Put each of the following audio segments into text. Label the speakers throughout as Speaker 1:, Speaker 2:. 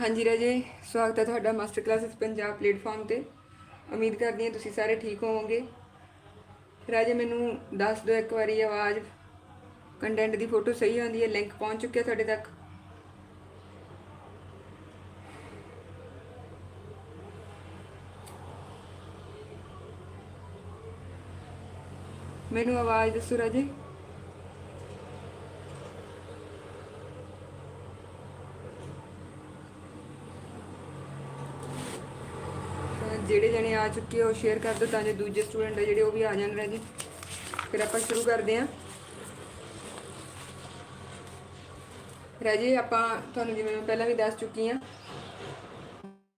Speaker 1: ਹਾਂਜੀ ਰਾਜੇ, ਸਵਾਗਤ ਹੈ ਤੁਹਾਡਾ ਮਾਸਟਰ ਕਲਾਸਿਸ ਪੰਜਾਬ ਪਲੇਟਫਾਰਮ ਤੇ। ਉਮੀਦ ਕਰਦੀ ਹਾਂ ਤੁਸੀਂ ਸਾਰੇ ਠੀਕ ਹੋਵੋਗੇ। ਰਾਜੇ, ਮੈਨੂੰ ਦੱਸ ਦਿਓ ਇੱਕ ਵਾਰੀ ਆਵਾਜ਼। ਕੰਟੈਂਟ ਦੀ ਫੋਟੋ ਸਹੀ ਆਉਂਦੀ ਹੈ ਲਿੰਕ ਪਹੁੰਚ ਚੁੱਕਿਆ ਤੁਹਾਡੇ ਤੱਕ? ਮੈਨੂੰ ਆਵਾਜ਼ ਦੱਸੋ ਰਾਜੇ ਤਾਂ ਜਿਹੜੇ ਜਣੇ ਆ ਚੁੱਕੇ ਆ, ਉਹ ਸ਼ੇਅਰ ਕਰ ਦਿਓ ਤਾਂ ਜੋ ਦੂਜੇ ਸਟੂਡੈਂਟ ਆ ਜਿਹੜੇ ਉਹ ਵੀ ਆ ਜਾਣ ਰਾਜੇ ਫਿਰ ਆਪਾਂ ਸ਼ੁਰੂ ਕਰਦੇ ਹਾਂ। ਰਾਜੇ ਆਪਾਂ ਤੁਹਾਨੂੰ ਜਿਵੇਂ ਮੈਂ ਪਹਿਲਾਂ ਵੀ ਦੱਸ ਚੁੱਕੀ ਹਾਂ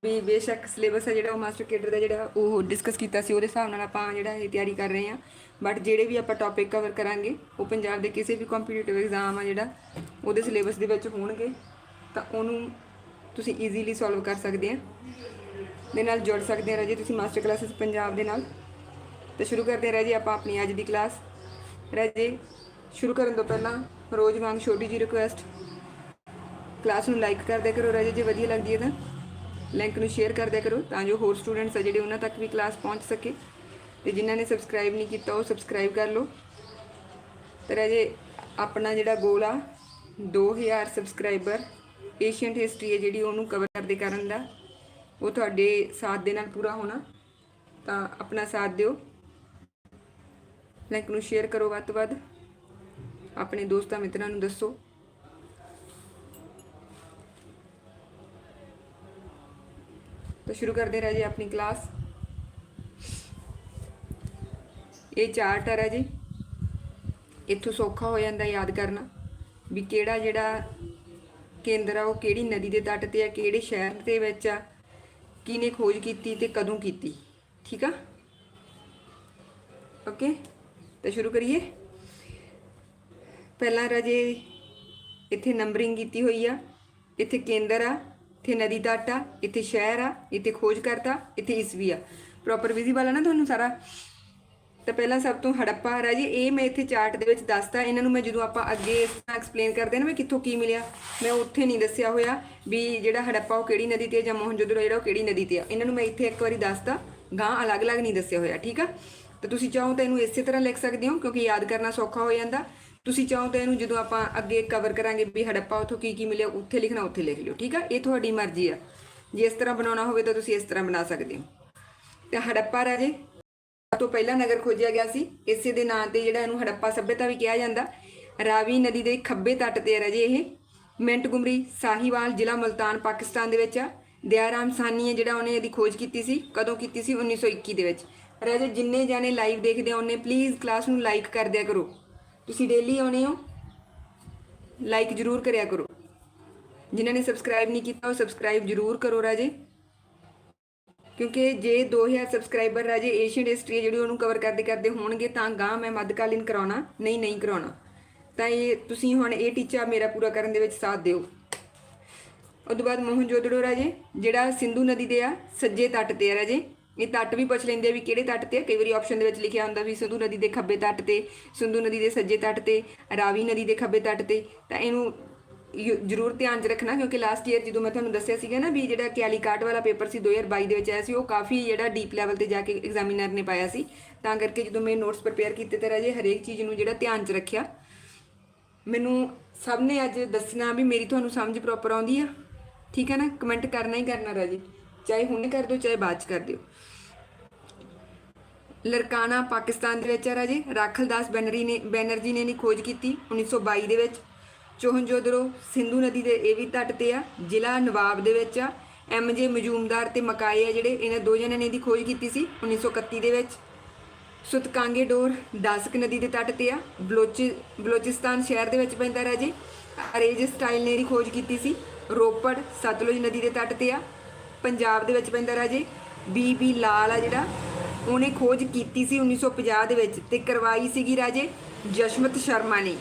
Speaker 1: ਵੀ ਬੇਸ਼ੱਕ ਸਿਲੇਬਸ ਹੈ ਜਿਹੜਾ ਉਹ ਮਾਸਟਰ ਕੇਡਰ ਦਾ ਜਿਹੜਾ ਉਹ ਡਿਸਕਸ ਕੀਤਾ ਸੀ, ਉਹਦੇ ਹਿਸਾਬ ਨਾਲ ਆਪਾਂ ਜਿਹੜਾ ਇਹ ਤਿਆਰੀ ਕਰ ਰਹੇ ਹਾਂ। ਬਟ ਜਿਹੜੇ ਵੀ ਆਪਾਂ ਟੌਪਿਕ ਕਵਰ ਕਰਾਂਗੇ, ਉਹ ਪੰਜਾਬ ਦੇ ਕਿਸੇ ਵੀ ਕੰਪੀਟੀਟਿਵ ਐਗਜ਼ਾਮ ਆ ਜਿਹੜਾ, ਉਹਦੇ ਸਿਲੇਬਸ ਦੇ ਵਿੱਚ ਹੋਣਗੇ, ਤਾਂ ਉਹਨੂੰ ਤੁਸੀਂ ਈਜ਼ੀਲੀ ਸੋਲਵ ਕਰ ਸਕਦੇ ਆ ਦੇ ਨਾਲ ਜੁੜ ਸਕਦੇ ਆ ਰਾਜੇ, ਤੁਸੀਂ ਮਾਸਟਰ ਕਲਾਸਿਸ ਪੰਜਾਬ ਦੇ ਨਾਲ। ਤਾਂ ਸ਼ੁਰੂ ਕਰਦੇ ਆ ਰਾਜੇ ਆਪਾਂ ਆਪਣੀ ਅੱਜ ਦੀ ਕਲਾਸ ਰਾਜੇ, ਸ਼ੁਰੂ ਕਰਨ ਤੋਂ ਪਹਿਲਾਂ ਰੋਜ਼ ਵਾਂਗ ਛੋਟੀ ਜੀ ਰਿਕੁਐਸਟ ਕਲਾਸ ਨੂੰ ਲਾਈਕ ਕਰ ਕਰੋ ਰਾਜੇ, ਜੇ ਵਧੀਆ ਲੱਗਦੀ ਹੈ ਤਾਂ। ਲਿੰਕ ਨੂੰ ਸ਼ੇਅਰ ਕਰ ਕਰੋ ਤਾਂ ਜੋ ਹੋਰ ਸਟੂਡੈਂਟਸ ਆ ਜਿਹੜੇ ਉਹਨਾਂ ਤੱਕ ਵੀ ਕਲਾਸ ਪਹੁੰਚ ਸਕੇ। ਤੇ ਜਿਨ੍ਹਾਂ ਨੇ ਸਬਸਕ੍ਰਾਈਬ ਨਹੀਂ ਕੀਤਾ ਉਹ ਸਬਸਕ੍ਰਾਈਬ ਕਰ ਲਓ। ਤੇ ਰਾਜੇ, ਆਪਣਾ ਜਿਹੜਾ ਗੋਲ ਆ 2000 ਸਬਸਕ੍ਰਾਈਬਰ ਏਸ਼ੀਅੰਟ ਹਿਸਟਰੀ ਹੈ ਜਿਹੜੀ ਉਹਨੂੰ ਕਵਰ ਕਰਦੇ ਕਰਨ ਦਾ। ਉਹ ਤੁਹਾਡੇ ਸਾਥ ਦੇ ਨਾਲ ਪੂਰਾ ਹੋਣਾ, ਤਾਂ ਆਪਣਾ ਸਾਥ ਦਿਓ। ਲਿੰਕ ਨੂੰ ਸ਼ੇਅਰ ਕਰੋ ਵੱਧ ਤੋਂ ਵੱਧ। ਆਪਣੇ ਦੋਸਤਾਂ ਮਿੱਤਰਾਂ ਨੂੰ ਦੱਸੋ। ਤਾਂ ਸ਼ੁਰੂ ਕਰਦੇ ਰਾਜੇ ਆਪਣੀ ਕਲਾਸ ਇਹ ਚਾਰਟ ਹੈ ਜੀ ਇੱਥੋਂ ਸੌਖਾ ਹੋ ਜਾਂਦਾ ਯਾਦ ਕਰਨਾ ਵੀ ਕਿਹੜਾ ਜਿਹੜਾ ਕੇਂਦਰ ਆ, ਉਹ ਕਿਹੜੀ ਨਦੀ ਦੇ ਤੱਟ ਤੇ ਆ, ਕਿਹੜੇ ਸ਼ਹਿਰ ਦੇ ਵਿੱਚ ਆ। ਕਿਹਨੇ ਖੋਜ ਕੀਤੀ ਤੇ ਕਦੋਂ ਕੀਤੀ, ਠੀਕ ਆ? ਓਕੇ ਤਾਂ ਸ਼ੁਰੂ ਕਰੀਏ। ਪਹਿਲਾਂ ਰਾਜੇ ਇੱਥੇ ਨੰਬਰਿੰਗ ਕੀਤੀ ਹੋਈ ਆ। ਇੱਥੇ ਕੇਂਦਰ ਆ, ਇੱਥੇ ਨਦੀ ਤੱਟ ਆ, ਇੱਥੇ ਸ਼ਹਿਰ ਆ, ਇੱਥੇ ਖੋਜ ਕਰਤਾ, ਇੱਥੇ ਈਸਵੀ ਆ। ਪ੍ਰੋਪਰ ਵਿਜ਼ੀਬਲ ਆ ਨਾ ਤੁਹਾਨੂੰ ਸਾਰਾ? ਤਾਂ ਪਹਿਲਾਂ ਸਭ ਤੋਂ ਹੜੱਪਾ ਰਾਜੀ ਇਹ ਮੈਂ ਇੱਥੇ ਚਾਰਟ ਦੇ ਵਿੱਚ ਦੱਸਤਾ। ਇਹਨਾਂ ਨੂੰ ਮੈਂ ਜਦੋਂ ਆਪਾਂ ਅੱਗੇ ਇਸ ਤਰ੍ਹਾਂ ਐਕਸਪਲੇਨ ਕਰਦੇ ਨਾ ਮੈਂ ਕਿੱਥੋਂ ਕੀ ਮਿਲਿਆ, ਮੈਂ ਉੱਥੇ ਨਹੀਂ ਦੱਸਿਆ ਹੋਇਆ ਵੀ ਜਿਹੜਾ ਹੜੱਪਾ ਉਹ ਕਿਹੜੀ ਨਦੀ ਤੇ ਆ ਜਾਂ ਮੋਹਨਜੋਦੜੋ ਜਿਹੜਾ ਉਹ ਕਿਹੜੀ ਨਦੀ ਤੇ ਆ। ਇਹਨਾਂ ਨੂੰ ਮੈਂ ਇੱਥੇ ਇੱਕ ਵਾਰੀ ਦੱਸਦਾ ਗਾਂ ਅਲੱਗ-ਅਲੱਗ ਨਹੀਂ ਦੱਸਿਆ ਹੋਇਆ, ਠੀਕ ਆ? ਤਾਂ ਤੁਸੀਂ ਚਾਹੋ ਤਾਂ ਇਹਨੂੰ ਇਸੇ ਤਰ੍ਹਾਂ ਲਿਖ ਸਕਦੇ ਹੋ, ਕਿਉਂਕਿ ਯਾਦ ਕਰਨਾ ਸੌਖਾ ਹੋ ਜਾਂਦਾ। ਤੁਸੀਂ ਚਾਹੋ ਤਾਂ ਇਹਨੂੰ ਜਦੋਂ ਆਪਾਂ ਅੱਗੇ ਕਵਰ ਕਰਾਂਗੇ ਵੀ ਹੜੱਪਾ ਉੱਥੋਂ ਕੀ ਕੀ ਮਿਲਿਆ, ਉੱਥੇ ਲਿਖਣਾ, ਉੱਥੇ ਲਿਖ ਲਿਓ, ਠੀਕ ਆ? ਇਹ ਤੁਹਾਡੀ ਮਰਜ਼ੀ ਆ। ਜੇ ਇਸ ਤਰ੍ਹਾਂ ਬਣਾਉਣਾ ਹੋਵੇ ਤਾਂ ਤੁਸੀਂ ਇਸ ਤਰ੍ਹਾਂ ਬਣਾ ਸਕਦੇ ਹੋ। ਤੇ ਹੜੱਪਾ ਰਾਜੇ ਤੋਂ ਪਹਿਲਾ ਨਗਰ ਖੋਜਿਆ ਗਿਆ ਸੀ। ਇਸੇ ਦੇ ਨਾਂ ਤੇ ਜਿਹੜਾ ਇਹਨੂੰ ਹੜੱਪਾ ਸੱਭਿਅਤਾ ਵੀ ਕਿਹਾ ਜਾਂਦਾ। ਰਾਵੀ ਨਦੀ ਦੇ ਖੱਬੇ ਤੱਟ ਤੇ ਹੈ ਰਾਜੇ ਇਹ। ਮਿੰਟਗੁਮਰੀ, ਸਾਹੀਵਾਲ, ਜ਼ਿਲ੍ਹਾ ਮਲਤਾਨ, ਪਾਕਿਸਤਾਨ ਦੇ ਵਿੱਚ ਆ। ਦਿਆਰਾਮ ਸਾਨੀ ਹੈ ਜਿਹੜਾ ਉਹਨੇ ਇਹਦੀ ਖੋਜ ਕੀਤੀ ਸੀ। ਕਦੋਂ ਕੀਤੀ ਸੀ? 1921 ਦੇ ਵਿੱਚ। ਰਾਜੇ, ਜਿੰਨੇ ਜਾਣੇ ਲਾਈਵ ਦੇਖਦੇ ਆ ਉਹਨੇ ਪਲੀਜ਼ ਕਲਾਸ ਨੂੰ ਲਾਈਕ ਕਰ ਦਿਆ ਕਰੋ। ਤੁਸੀਂ ਡੇਲੀ ਆਉਣੇ ਹੋ। ਲਾਈਕ ਜਰੂਰ ਕਰਿਆ ਕਰੋ। ਜਿਨ੍ਹਾਂ ਨੇ ਸਬਸਕ੍ਰਾਈਬ ਨਹੀਂ ਕੀਤਾ, ਉਹ ਸਬਸਕ੍ਰਾਈਬ ਜਰੂਰ ਕਰੋ ਰਾਜੇ। ਕਿਉਂਕਿ ਜੇ 2000 ਸਬਸਕ੍ਰਾਈਬਰ ਰਾਜੇ ਏਸ਼ੀਅਨ ਹਿਸਟਰੀ ਜਿਹੜੀ ਉਹਨੂੰ ਕਵਰ ਕਰਦੇ ਕਰਦੇ ਹੋਣਗੇ, ਤਾਂ ਗਾਂ ਮੈਂ ਮੱਧਕਾਲੀਨ ਕਰਾਉਣਾ, ਨਹੀਂ ਨਹੀਂ ਕਰਾਉਣਾ। ਤਾਂ ਇਹ ਤੁਸੀਂ ਹੁਣ ਇਹ ਟੀਚਾ ਮੇਰਾ ਪੂਰਾ ਕਰਨ ਦੇ ਵਿੱਚ ਸਾਥ ਦਿਓ। ਉਸ ਤੋਂ ਬਾਅਦ ਮੋਹਨਜੋਦੜੋ ਰਾਜੇ, ਜਿਹੜਾ ਸਿੰਧੂ ਨਦੀ ਦੇ ਆ, ਸੱਜੇ ਤੱਟ ਤੇ ਆ ਰਾਜੇ। ਇਹ ਤੱਟ ਵੀ ਪੁੱਛ ਲੈਂਦੇ ਆ ਵੀ ਕਿਹੜੇ ਤੱਟ ਤੇ ਆ। ਕਈ ਵਾਰੀ ਆਪਸ਼ਨ ਦੇ ਵਿੱਚ ਲਿਖਿਆ ਹੁੰਦਾ ਵੀ ਸਿੰਧੂ ਨਦੀ ਦੇ ਖੱਬੇ ਤੱਟ ਤੇ, ਸਿੰਧੂ ਨਦੀ ਦੇ ਸੱਜੇ ਤੱਟ ਤੇ, ਰਾਵੀ ਨਦੀ ਦੇ ਖੱਬੇ ਤੱਟ ਤੇ। ਤਾਂ ਇਹਨੂੰ ਯੂ ਜ਼ਰੂਰ ਧਿਆਨ 'ਚ ਰੱਖਣਾ, ਕਿਉਂਕਿ ਲਾਸਟ ਈਅਰ ਜਦੋਂ ਮੈਂ ਤੁਹਾਨੂੰ ਦੱਸਿਆ ਸੀਗਾ ਨਾ ਵੀ ਜਿਹੜਾ ਕੈਲੀਕਾਟ ਵਾਲਾ ਪੇਪਰ ਸੀ 2022 ਦੇ ਵਿੱਚ ਆਇਆ ਸੀ, ਉਹ ਕਾਫੀ ਜਿਹੜਾ ਡੀਪ ਲੈਵਲ ਤੇ ਜਾ ਕੇ ਐਗਜ਼ਾਮੀਨਰ ਨੇ ਪਾਇਆ ਸੀ। ਤਾਂ ਕਰਕੇ ਜਦੋਂ ਮੈਂ ਨੋਟਸ ਪ੍ਰਪੇਅਰ ਕੀਤੇ ਤਾਂ ਰਾਜੇ ਹਰੇਕ ਚੀਜ਼ ਨੂੰ ਜਿਹੜਾ ਧਿਆਨ 'ਚ ਰੱਖਿਆ। ਮੈਨੂੰ ਸਭ ਨੇ ਅੱਜ ਦੱਸਣਾ ਵੀ ਮੇਰੀ ਤੁਹਾਨੂੰ ਸਮਝ ਪ੍ਰੋਪਰ ਆਉਂਦੀ ਆ। ਠੀਕ ਹੈ ਨਾ? ਕਮੈਂਟ ਕਰਨਾ ਹੀ ਕਰਨਾ ਰਾਜੇ। ਚਾਹੇ ਹੁਣ ਕਰ ਦਿਓ, ਚਾਹੇ ਬਾਅਦ 'ਚ ਕਰ ਦਿਓ। ਲਰਕਾਨਾ ਪਾਕਿਸਤਾਨ ਦੇ ਵਿੱਚ ਹੈ ਰਾਜੇ। ਰਾਖਲਦਾਸ ਬੈਨਰੀ ਨੇ ਬੈਨਰਜੀ ਨੇ ਇਹਦੀ ਖੋਜ ਕੀਤੀ 1922 ਦੇ ਵਿੱਚ। ਚੋਹਨਜੋਦੜੋ ਸਿੰਧੂ ਨਦੀ ਦੇ ਇਹ ਵੀ ਤੱਟ ਤੇ ਆ, ਜ਼ਿਲ੍ਹਾ ਨਵਾਬ ਦੇ ਵਿੱਚ ਆ। ਐਮ ਜੇ ਮਜੂਮਦਾਰ ਤੇ ਮਕਾਏ ਆ ਜਿਹੜੇ, ਇਹਨਾਂ ਦੋ ਜਣਿਆਂ ਨੇ ਇਹਦੀ ਖੋਜ ਕੀਤੀ ਸੀ 1931 ਦੇ ਵਿੱਚ। ਸੁਤਕਾਂਗੇ ਡੋਰ, ਦਾਸਕ ਨਦੀ ਦੇ ਤੱਟ ਤੇ ਆ, ਬਲੋਚੀ, ਬਲੋਚਿਸਤਾਨ ਸ਼ਹਿਰ ਦੇ ਵਿੱਚ ਪੈਂਦਾ ਰਾਜੇ। ਅਰੇਜ ਸਟਾਈਲ ਨੇ ਇਹਦੀ ਖੋਜ ਕੀਤੀ ਸੀ, ਰੋਪੜ, ਸਤਲੁਜ ਨਦੀ ਦੇ ਤੱਟ ਤੇ ਆ, ਪੰਜਾਬ ਦੇ ਵਿੱਚ ਪੈਂਦਾ ਰਾਜੇ। ਬੀ ਬੀ ਲਾਲ ਆ ਜਿਹੜਾ, ਉਹਨੇ ਖੋਜ ਕੀਤੀ ਸੀ 1950 ਦੇ ਵਿੱਚ ਤੇ ਕਰਵਾਈ ਸੀਗੀ ਰਾਜੇ ਜਸ਼ਮਤ ਸ਼ਰਮਾ ਨੇ।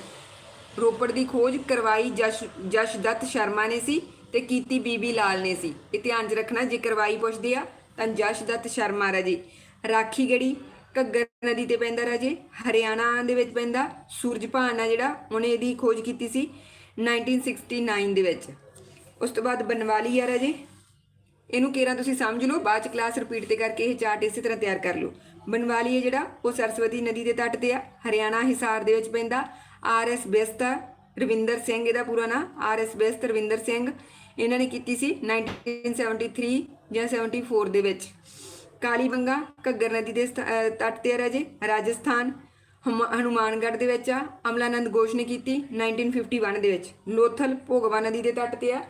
Speaker 1: ਰੋਪੜ ਦੀ ਖੋਜ ਕਰਵਾਈ ਜਸ਼, ਜਸ਼ਦੱਤ ਸ਼ਰਮਾ ਨੇ ਸੀ ਤੇ ਕੀਤੀ ਬੀਬੀ ਲਾਲ ਨੇ ਸੀ। ਇਹ ਧਿਆਨ 'ਚ ਰੱਖਣਾ, ਜੇ ਕਰਵਾਈ ਪੁੱਛਦੇ ਆ, ਤਾਂ ਜਸ਼ਦੱਤ ਸ਼ਰਮਾ ਰਾਜੇ। ਰਾਖੀ ਗੜੀ ਘੱਗਰ ਨਦੀ ਤੇ ਪੈਂਦਾ ਰਾਜੇ। ਹਰਿਆਣਾ ਦੇ ਵਿੱਚ ਪੈਂਦਾ ਸੂਰਜਭਾਨ ਆ ਜਿਹੜਾ, ਉਹਨੇ ਇਹਦੀ ਖੋਜ ਕੀਤੀ ਸੀ 1969 ਦੇ ਵਿੱਚ। ਉਸ ਤੋਂ ਬਾਅਦ ਬਨਵਾਲੀ ਆ ਰਾਜੇ। ਇਹਨੂੰ ਕੇਰਾਂ ਤੁਸੀਂ ਸਮਝ ਲਓ, ਬਾਅਦ ਚ ਕਲਾਸ ਰਿਪੀਟ ਤੇ ਕਰਕੇ ਇਹ ਚਾਰਟ ਇਸੇ ਤਰ੍ਹਾਂ ਤਿਆਰ ਕਰ ਲਓ। ਬਨਵਾਲੀ ਹੈ ਜਿਹੜਾ, ਉਹ ਸਰਸਵਤੀ ਨਦੀ ਦੇ ਤੱਟ ਤੇ ਆ। ਹਰਿਆਣਾ ਹਿਸਾਰ ਦੇ ਵਿੱਚ ਪੈਂਦਾ ਆਰ ਐਸ ਬੇਸਤ ਰਵਿੰਦਰ ਸਿੰਘ, ਇਹਦਾ ਪੂਰਾ ਨਾਮ ਆਰ ਐਸ ਬੇਸਤ ਰਵਿੰਦਰ ਸਿੰਘ। ਇਹਨਾਂ ਨੇ ਕੀਤੀ ਸੀ 1973 ਜਾਂ 74 ਦੇ ਵਿੱਚ। ਕਾਲੀ ਬੰਗਾ, ਘੱਗਰ ਨਦੀ ਦੇ ਸਥ- ਤੱਟ ਤੇ ਆ ਰਾਜੇ, ਰਾਜਸਥਾਨ। ਹਮ- ਹਨੂਮਾਨਗੜ੍ਹ ਦੇ ਵਿੱਚ ਆ, ਅਮਲਾਨੰਦ ਗੋਸ਼ ਨੇ ਕੀਤੀ 1951 ਦੇ ਵਿੱਚ। ਲੋਥਲ ਭੋਗਵਾ ਨਦੀ ਦੇ ਤੱਟ ਤੇ ਆ।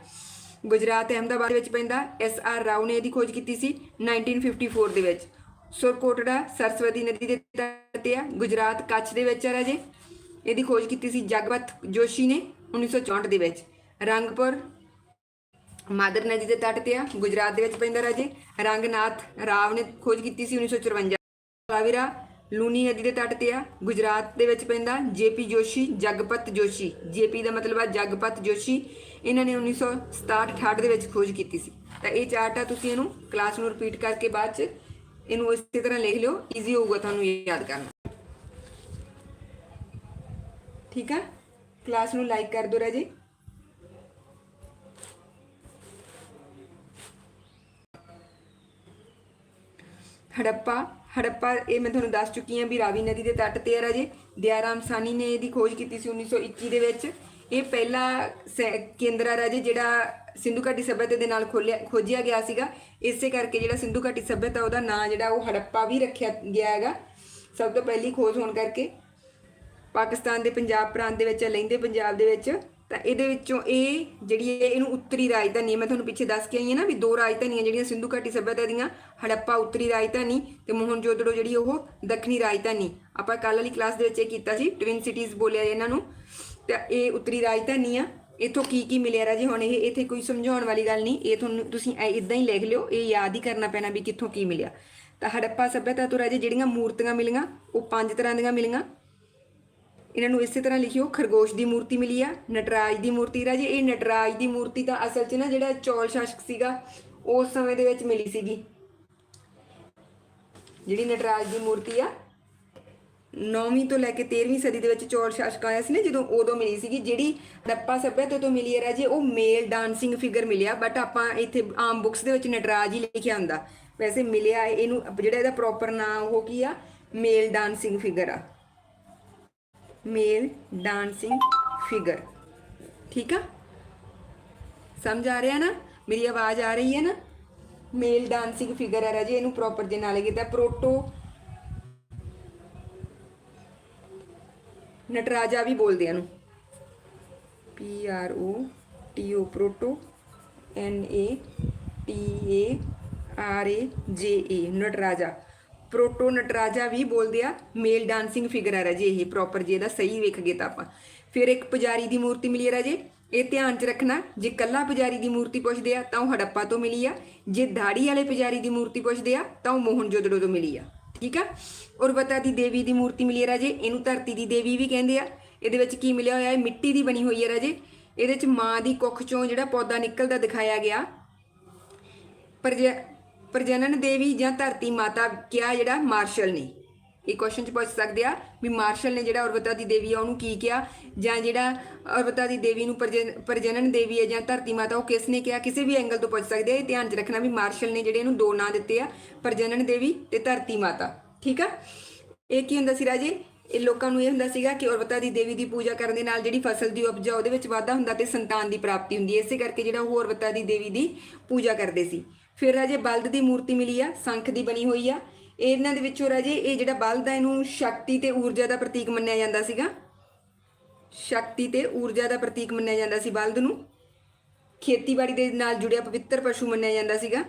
Speaker 1: ਗੁਜਰਾਤ, ਅਹਿਮਦਾਬਾਦ ਵਿੱਚ ਪੈਂਦਾ ਐਸ ਆਰ ਰਾਓ ਨੇ ਇਹਦੀ ਖੋਜ ਕੀਤੀ ਸੀ 1954 ਦੇ ਵਿੱਚ। ਸੁਰਕੋਟੜਾ, ਸਰਸਵਤੀ ਨਦੀ ਦੇ ਤੱਟ ਤੇ ਆ। ਗੁਜਰਾਤ ਕੱਛ ਦੇ ਵਿੱਚ ਆ ਰਾਜੇ। ਇਹਦੀ ਖੋਜ ਕੀਤੀ ਸੀ ਜਗਵਤ ਜੋਸ਼ੀ ਨੇ 1964 ਦੇ ਵਿੱਚ। ਰੰਗਪੁਰ, ਮਾਦਰ ਨਦੀ ਦੇ ਤੱਟ ਤੇ ਆ, ਗੁਜਰਾਤ ਦੇ ਵਿੱਚ ਪੈਂਦਾ ਰਾਜੇ। ਰੰਗਨਾਥ ਰਾਵ ਨੇ ਖੋਜ ਕੀਤੀ ਸੀ 1954 ਕਾਵਿਰਾ ਲੂਨੀ ਨਦੀ ਦੇ ਤੱਟ ਤੇ ਆ, ਗੁਜਰਾਤ ਦੇ ਵਿੱਚ ਪੈਂਦਾ ਜੇਪੀ ਜੋਸ਼ੀ, ਜਗਪਤ ਜੋਸ਼ੀ। ਜੇਪੀ ਦਾ ਮਤਲਬ ਆ ਜਗਪਤ ਜੋਸ਼ੀ। ਇਹਨਾਂ ਨੇ 1967 68 ਦੇ ਵਿੱਚ ਖੋਜ ਕੀਤੀ ਸੀ। ਤਾਂ ਇਹ ਚਾਰਟ ਆ, ਤੁਸੀਂ ਇਹਨੂੰ ਕਲਾਸ ਨੂੰ ਰਿਪੀਟ ਕਰਕੇ ਬਾਅਦ ਚ ਇਹਨੂੰ ਇਸੇ ਤਰ੍ਹਾਂ ਲਿਖ ਲਿਓ ਈਜ਼ੀ ਹੋਊਗਾ ਤੁਹਾਨੂੰ ਯਾਦ ਕਰਨਾ। ਠੀਕ ਆ? ਕਲਾਸ ਨੂੰ ਲਾਈਕ ਕਰ ਦਿਓ ਰਾਜੇ। ਹੜੱਪਾ ਹੜੱਪਾ, ਇਹ ਮੈਂ ਤੁਹਾਨੂੰ ਦੱਸ ਚੁੱਕੀ ਹਾਂ ਵੀ ਰਾਵੀ ਨਦੀ ਦੇ ਤੱਟ ਤੇ ਹੈ ਰਾਜੇ। ਦਿਆਰਾਮ ਸਾਨੀ ਨੇ ਇਹਦੀ ਖੋਜ ਕੀਤੀ ਸੀ 1921 ਦੇ ਵਿੱਚ। ਇਹ ਪਹਿਲਾ ਸੈ- ਕੇਂਦਰ ਆ ਰਾਜੇ ਜਿਹੜਾ ਸਿੰਧੂ ਘਾਟੀ ਸਭਿਅਤਾ ਦੇ ਨਾਲ ਖੋਲਿਆ, ਖੋਜਿਆ ਗਿਆ ਸੀਗਾ। ਇਸੇ ਕਰਕੇ ਜਿਹੜਾ ਸਿੰਧੂ ਘਾਟੀ ਸਭਿਅਤਾ ਉਹਦਾ ਨਾਂ ਜਿਹੜਾ ਉਹ ਹੜੱਪਾ ਵੀ ਰੱਖਿਆ ਗਿਆ ਹੈਗਾ। ਸਭ ਤੋਂ ਪਹਿਲੀ ਖੋਜ ਹੋਣ ਕਰਕੇ। ਪਾਕਿਸਤਾਨ ਦੇ ਪੰਜਾਬ ਪ੍ਰਾਂਤ ਦੇ ਵਿੱਚ ਆ, ਲਹਿੰਦੇ ਪੰਜਾਬ ਦੇ ਵਿੱਚ ਤਾਂ ਇਹਦੇ ਵਿੱਚੋਂ ਇਹ ਜਿਹੜੀ ਹੈ ਇਹਨੂੰ ਉੱਤਰੀ ਰਾਜਧਾਨੀ ਹੈ ਮੈਂ ਤੁਹਾਨੂੰ ਪਿੱਛੇ ਦੱਸ ਕੇ ਆਈ ਹਾਂ ਨਾ ਵੀ ਦੋ ਰਾਜਧਾਨੀਆਂ ਜਿਹੜੀਆਂ ਸਿੰਧੂ ਘਾਟੀ ਸਭਿਅਤਾ ਦੀਆਂ ਹੜੱਪਾ ਉੱਤਰੀ ਰਾਜਧਾਨੀ ਤੇ ਮੋਹਨਜੋਦੜੋ ਜਿਹੜੀ ਉਹ ਦੱਖਣੀ ਰਾਜਧਾਨੀ। ਆਪਾਂ ਕੱਲ ਵਾਲੀ ਕਲਾਸ ਦੇ ਵਿੱਚ ਇਹ ਕੀਤਾ ਸੀ ਟਵਿਨ ਸਿਟੀਜ਼ ਬੋਲਿਆ ਇਹਨਾਂ ਨੂੰ ਤੇ ਇਹ ਉੱਤਰੀ ਰਾਜਧਾਨੀ ਆ। ਇਥੋਂ ਕੀ ਕੀ ਮਿਲਿਆ ਰਾਜੇ? ਹੁਣ ਇਹ ਇੱਥੇ ਕੋਈ ਸਮਝਾਉਣ ਵਾਲੀ ਗੱਲ ਨਹੀਂ ਇਹ ਤੁਹਾਨੂੰ ਤੁਸੀਂ ਇਦਾਂ ਹੀ ਲਿਖ ਲਿਓ ਇਹ ਯਾਦ ਹੀ ਕਰਨਾ ਪੈਣਾ ਵੀ ਕਿੱਥੋਂ ਕੀ ਮਿਲਿਆ। ਤਾਂ ਹੜੱਪਾ ਸਭਿਅਤਾ ਤੋਂ ਰਾਜੇ ਜਿਹੜੀਆਂ ਮੂਰਤੀਆਂ ਮਿਲੀਆਂ ਉਹ ਪੰਜ ਤਰ੍ਹਾਂ ਦੀਆਂ ਮਿਲੀਆਂ। ਇਹਨਾਂ ਨੂੰ ਇਸੇ ਤਰ੍ਹਾਂ ਲਿਖਿਓ, ਖਰਗੋਸ਼ ਦੀ ਮੂਰਤੀ ਮਿਲੀ ਆ, ਨਟਰਾਜ ਦੀ ਮੂਰਤੀ ਰਾਜੇ, ਇਹ ਨਟਰਾਜ ਦੀ ਮੂਰਤੀ ਤਾਂ ਅਸਲ 'ਚ ਨਾ ਜਿਹੜਾ ਚੌਲ ਸ਼ਾਸਕ ਸੀਗਾ, ਉਸ ਸਮੇਂ ਦੇ ਵਿੱਚ ਮਿਲੀ ਸੀਗੀ। ਜਿਹੜੀ ਨਟਰਾਜ ਦੀ ਮੂਰਤੀ ਆ 9ਵੀਂ ਤੋਂ ਲੈ ਕੇ 13ਵੀਂ ਸਦੀ ਦੇ ਵਿੱਚ ਚੌਲ ਸ਼ਾਸਕ ਆਇਆ ਸੀ ਨਾ, ਜਦੋਂ ਉਦੋਂ ਮਿਲੀ ਸੀਗੀ, ਜਿਹੜੀ ਰੱਪਾ ਸੱਭਿਅਤਾ ਤੋਂ ਮਿਲੀ ਹੈ ਰਾਜੇ, ਉਹ ਮੇਲ ਡਾਂਸਿੰਗ ਫਿਗਰ ਮਿਲਿਆ ਬਟ ਆਪਾਂ ਇੱਥੇ ਆਮ ਬੁੱਕਸ ਦੇ ਵਿੱਚ ਨਟਰਾਜ ਹੀ ਲਿਖਿਆ ਹੁੰਦਾ। ਵੈਸੇ ਮਿਲਿਆ ਇਹਨੂੰ, ਜਿਹੜਾ ਇਹਦਾ ਪ੍ਰੋਪਰ ਨਾਮ ਉਹ ਕੀ ਆ? ਮੇਲ ਡਾਂਸਿੰਗ ਫਿਗਰ ਆ। Male dancing figure. ਠੀਕ ਆ? ਸਮਝ ਆ ਰਿਹਾ ਨਾ? ਮੇਰੀ ਆਵਾਜ਼ ਆ ਰਹੀ ਹੈ ਨਾ? ਮੇਲ ਡਾਂਸਿੰਗ ਫਿਗਰ ਹੈ ਰਾਜੇ, ਇਹਨੂੰ ਪ੍ਰੋਪਰ ਦੇ ਨਾਲ ਕੀਤਾ ਪ੍ਰੋਟੋ। ਨਟਰਾਜਾ ਵੀ ਬੋਲਦੇ ਆ ਇਹਨੂੰ। P R O T O proto. N A T A R A J A Nataraja. ਪ੍ਰੋਟੋ ਨਟਰਾਜਾ ਵੀ ਬੋਲਦੇ ਆ, ਮੇਲ ਡਾਂਸਿੰਗ ਫਿਗਰ ਆ ਰਾਜੇ ਇਹ ਪ੍ਰੋਪਰ ਜੇ ਇਹਦਾ ਸਹੀ ਵੇਖ ਗਏ ਤਾਂ ਆਪਾਂ। ਫਿਰ ਇੱਕ ਪੁਜਾਰੀ ਦੀ ਮੂਰਤੀ ਮਿਲੀ ਹੈ ਰਾਜੇ, ਇਹ ਧਿਆਨ 'ਚ ਰੱਖਣਾ, ਜੇ ਕੱਲਾ ਪੁਜਾਰੀ ਦੀ ਮੂਰਤੀ ਪੁੱਛਦੇ ਆ, ਤਾਂ ਉਹ ਹੜੱਪਾ ਤੋਂ ਮਿਲੀ ਆ। ਜੇ ਦਾੜੀ ਵਾਲੇ ਪੁਜਾਰੀ ਦੀ ਮੂਰਤੀ ਪੁੱਛਦੇ ਆ, ਤਾਂ ਉਹ ਮੋਹਨਜੋਦੜੋ ਤੋਂ ਮਿਲੀ ਆ। ਠੀਕ ਆ? ਉਰਵਤਾ ਦੀ ਦੇਵੀ ਦੀ ਮੂਰਤੀ ਮਿਲੀ ਹੈ ਰਾਜੇ, ਇਹਨੂੰ ਧਰਤੀ ਦੀ ਦੇਵੀ ਵੀ ਕਹਿੰਦੇ ਆ। ਇਹਦੇ ਵਿੱਚ ਕੀ ਮਿਲਿਆ ਹੋਇਆ ਹੈ ਮਿੱਟੀ ਦੀ ਬਣੀ ਹੋਈ ਹੈ ਰਾਜੇ। ਇਹਦੇ ਵਿੱਚ ਮਾਂ ਦੀ ਕੁੱਖ ਚੋਂ ਜਿਹੜਾ ਪੌਦਾ ਨਿਕਲਦਾ ਦਿਖਾਇਆ ਗਿਆ। ਪ੍ਰਜ ਪ੍ਰਜਨਨ ਦੇਵੀ ਜਾਂ ਧਰਤੀ ਮਾਤਾ ਕਿਹਾ ਜਿਹੜਾ ਮਾਰਸ਼ਲ ਨੇ? ਇਹ ਕੁਐਸਚਨ ਚ ਪੁੱਛ ਸਕਦੇ ਆ ਵੀ ਮਾਰਸ਼ਲ ਨੇ ਜਿਹੜਾ ਉਰਵਤਾ ਦੀ ਦੇਵੀ ਆ, ਉਹਨੂੰ ਕੀ ਕਿਹਾ? ਜਾਂ ਜਿਹੜਾ ਉਰਵਤਾ ਦੀ ਦੇਵੀ ਨੂੰ ਪ੍ਰਜਨ- ਪ੍ਰਜਨਨ ਦੇਵੀ ਹੈ ਜਾਂ ਧਰਤੀ ਮਾਤਾ, ਉਹ ਕਿਸ ਨੇ ਕਿਹਾ? ਕਿਸੇ ਵੀ ਐਂਗਲ ਤੋਂ ਪੁੱਛ ਸਕਦੇ ਆ। ਇਹ ਧਿਆਨ ਚ ਰੱਖਣਾ ਵੀ ਮਾਰਸ਼ਲ ਨੇ ਜਿਹੜੇ ਇਹਨੂੰ ਦੋ ਨਾਂ ਦਿੱਤੇ ਆ, ਪ੍ਰਜਨਨ ਦੇਵੀ ਤੇ ਧਰਤੀ ਮਾਤਾ। ਠੀਕ ਆ? ਇਹ ਕੀ ਹੁੰਦਾ ਸੀ ਰਾਜੇ? ਇਹ ਲੋਕਾਂ ਨੂੰ ਇਹ ਹੁੰਦਾ ਸੀਗਾ ਕਿ ਉਰਵਤਾ ਦੀ ਦੇਵੀ ਦੀ ਪੂਜਾ ਕਰਨ ਦੇ ਨਾਲ ਜਿਹੜੀ ਫਸਲ ਦੀ ਉਪਜ ਆ ਉਹਦੇ ਵਿੱਚ ਵਾਧਾ ਹੁੰਦਾ ਤੇ ਸੰਤਾਨ ਦੀ ਪ੍ਰਾਪਤੀ ਹੁੰਦੀ ਹੈ। ਇਸੇ ਕਰਕੇ ਜਿਹੜਾ ਉਹ ਉਰਵਤਾ ਦੀ ਦੇਵੀ ਦੀ ਪੂਜਾ ਕਰਦੇ ਸੀ। ਫਿਰ ਰਾਜੇ ਬਲਦ ਦੀ ਮੂਰਤੀ ਮਿਲੀ ਆ, ਸੰਖ ਦੀ ਬਣੀ ਹੋਈ ਆ। ਇਹਨਾਂ ਦੇ ਵਿੱਚੋਂ ਰਾਜੇ, ਇਹ ਜਿਹੜਾ ਬਲਦ ਆ, ਇਹਨੂੰ ਸ਼ਕਤੀ ਤੇ ਊਰਜਾ ਦਾ ਪ੍ਰਤੀਕ ਮੰਨਿਆ ਜਾਂਦਾ ਸੀਗਾ। ਸ਼ਕਤੀ ਤੇ ਊਰਜਾ ਦਾ ਪ੍ਰਤੀਕ ਮੰਨਿਆ ਜਾਂਦਾ ਸੀ ਬਲਦ ਨੂੰ। ਖੇਤੀਬਾੜੀ ਦੇ ਨਾਲ ਜੁੜਿਆ ਪਵਿੱਤਰ ਪਸ਼ੂ ਮੰਨਿਆ ਜਾਂਦਾ ਸੀਗਾ।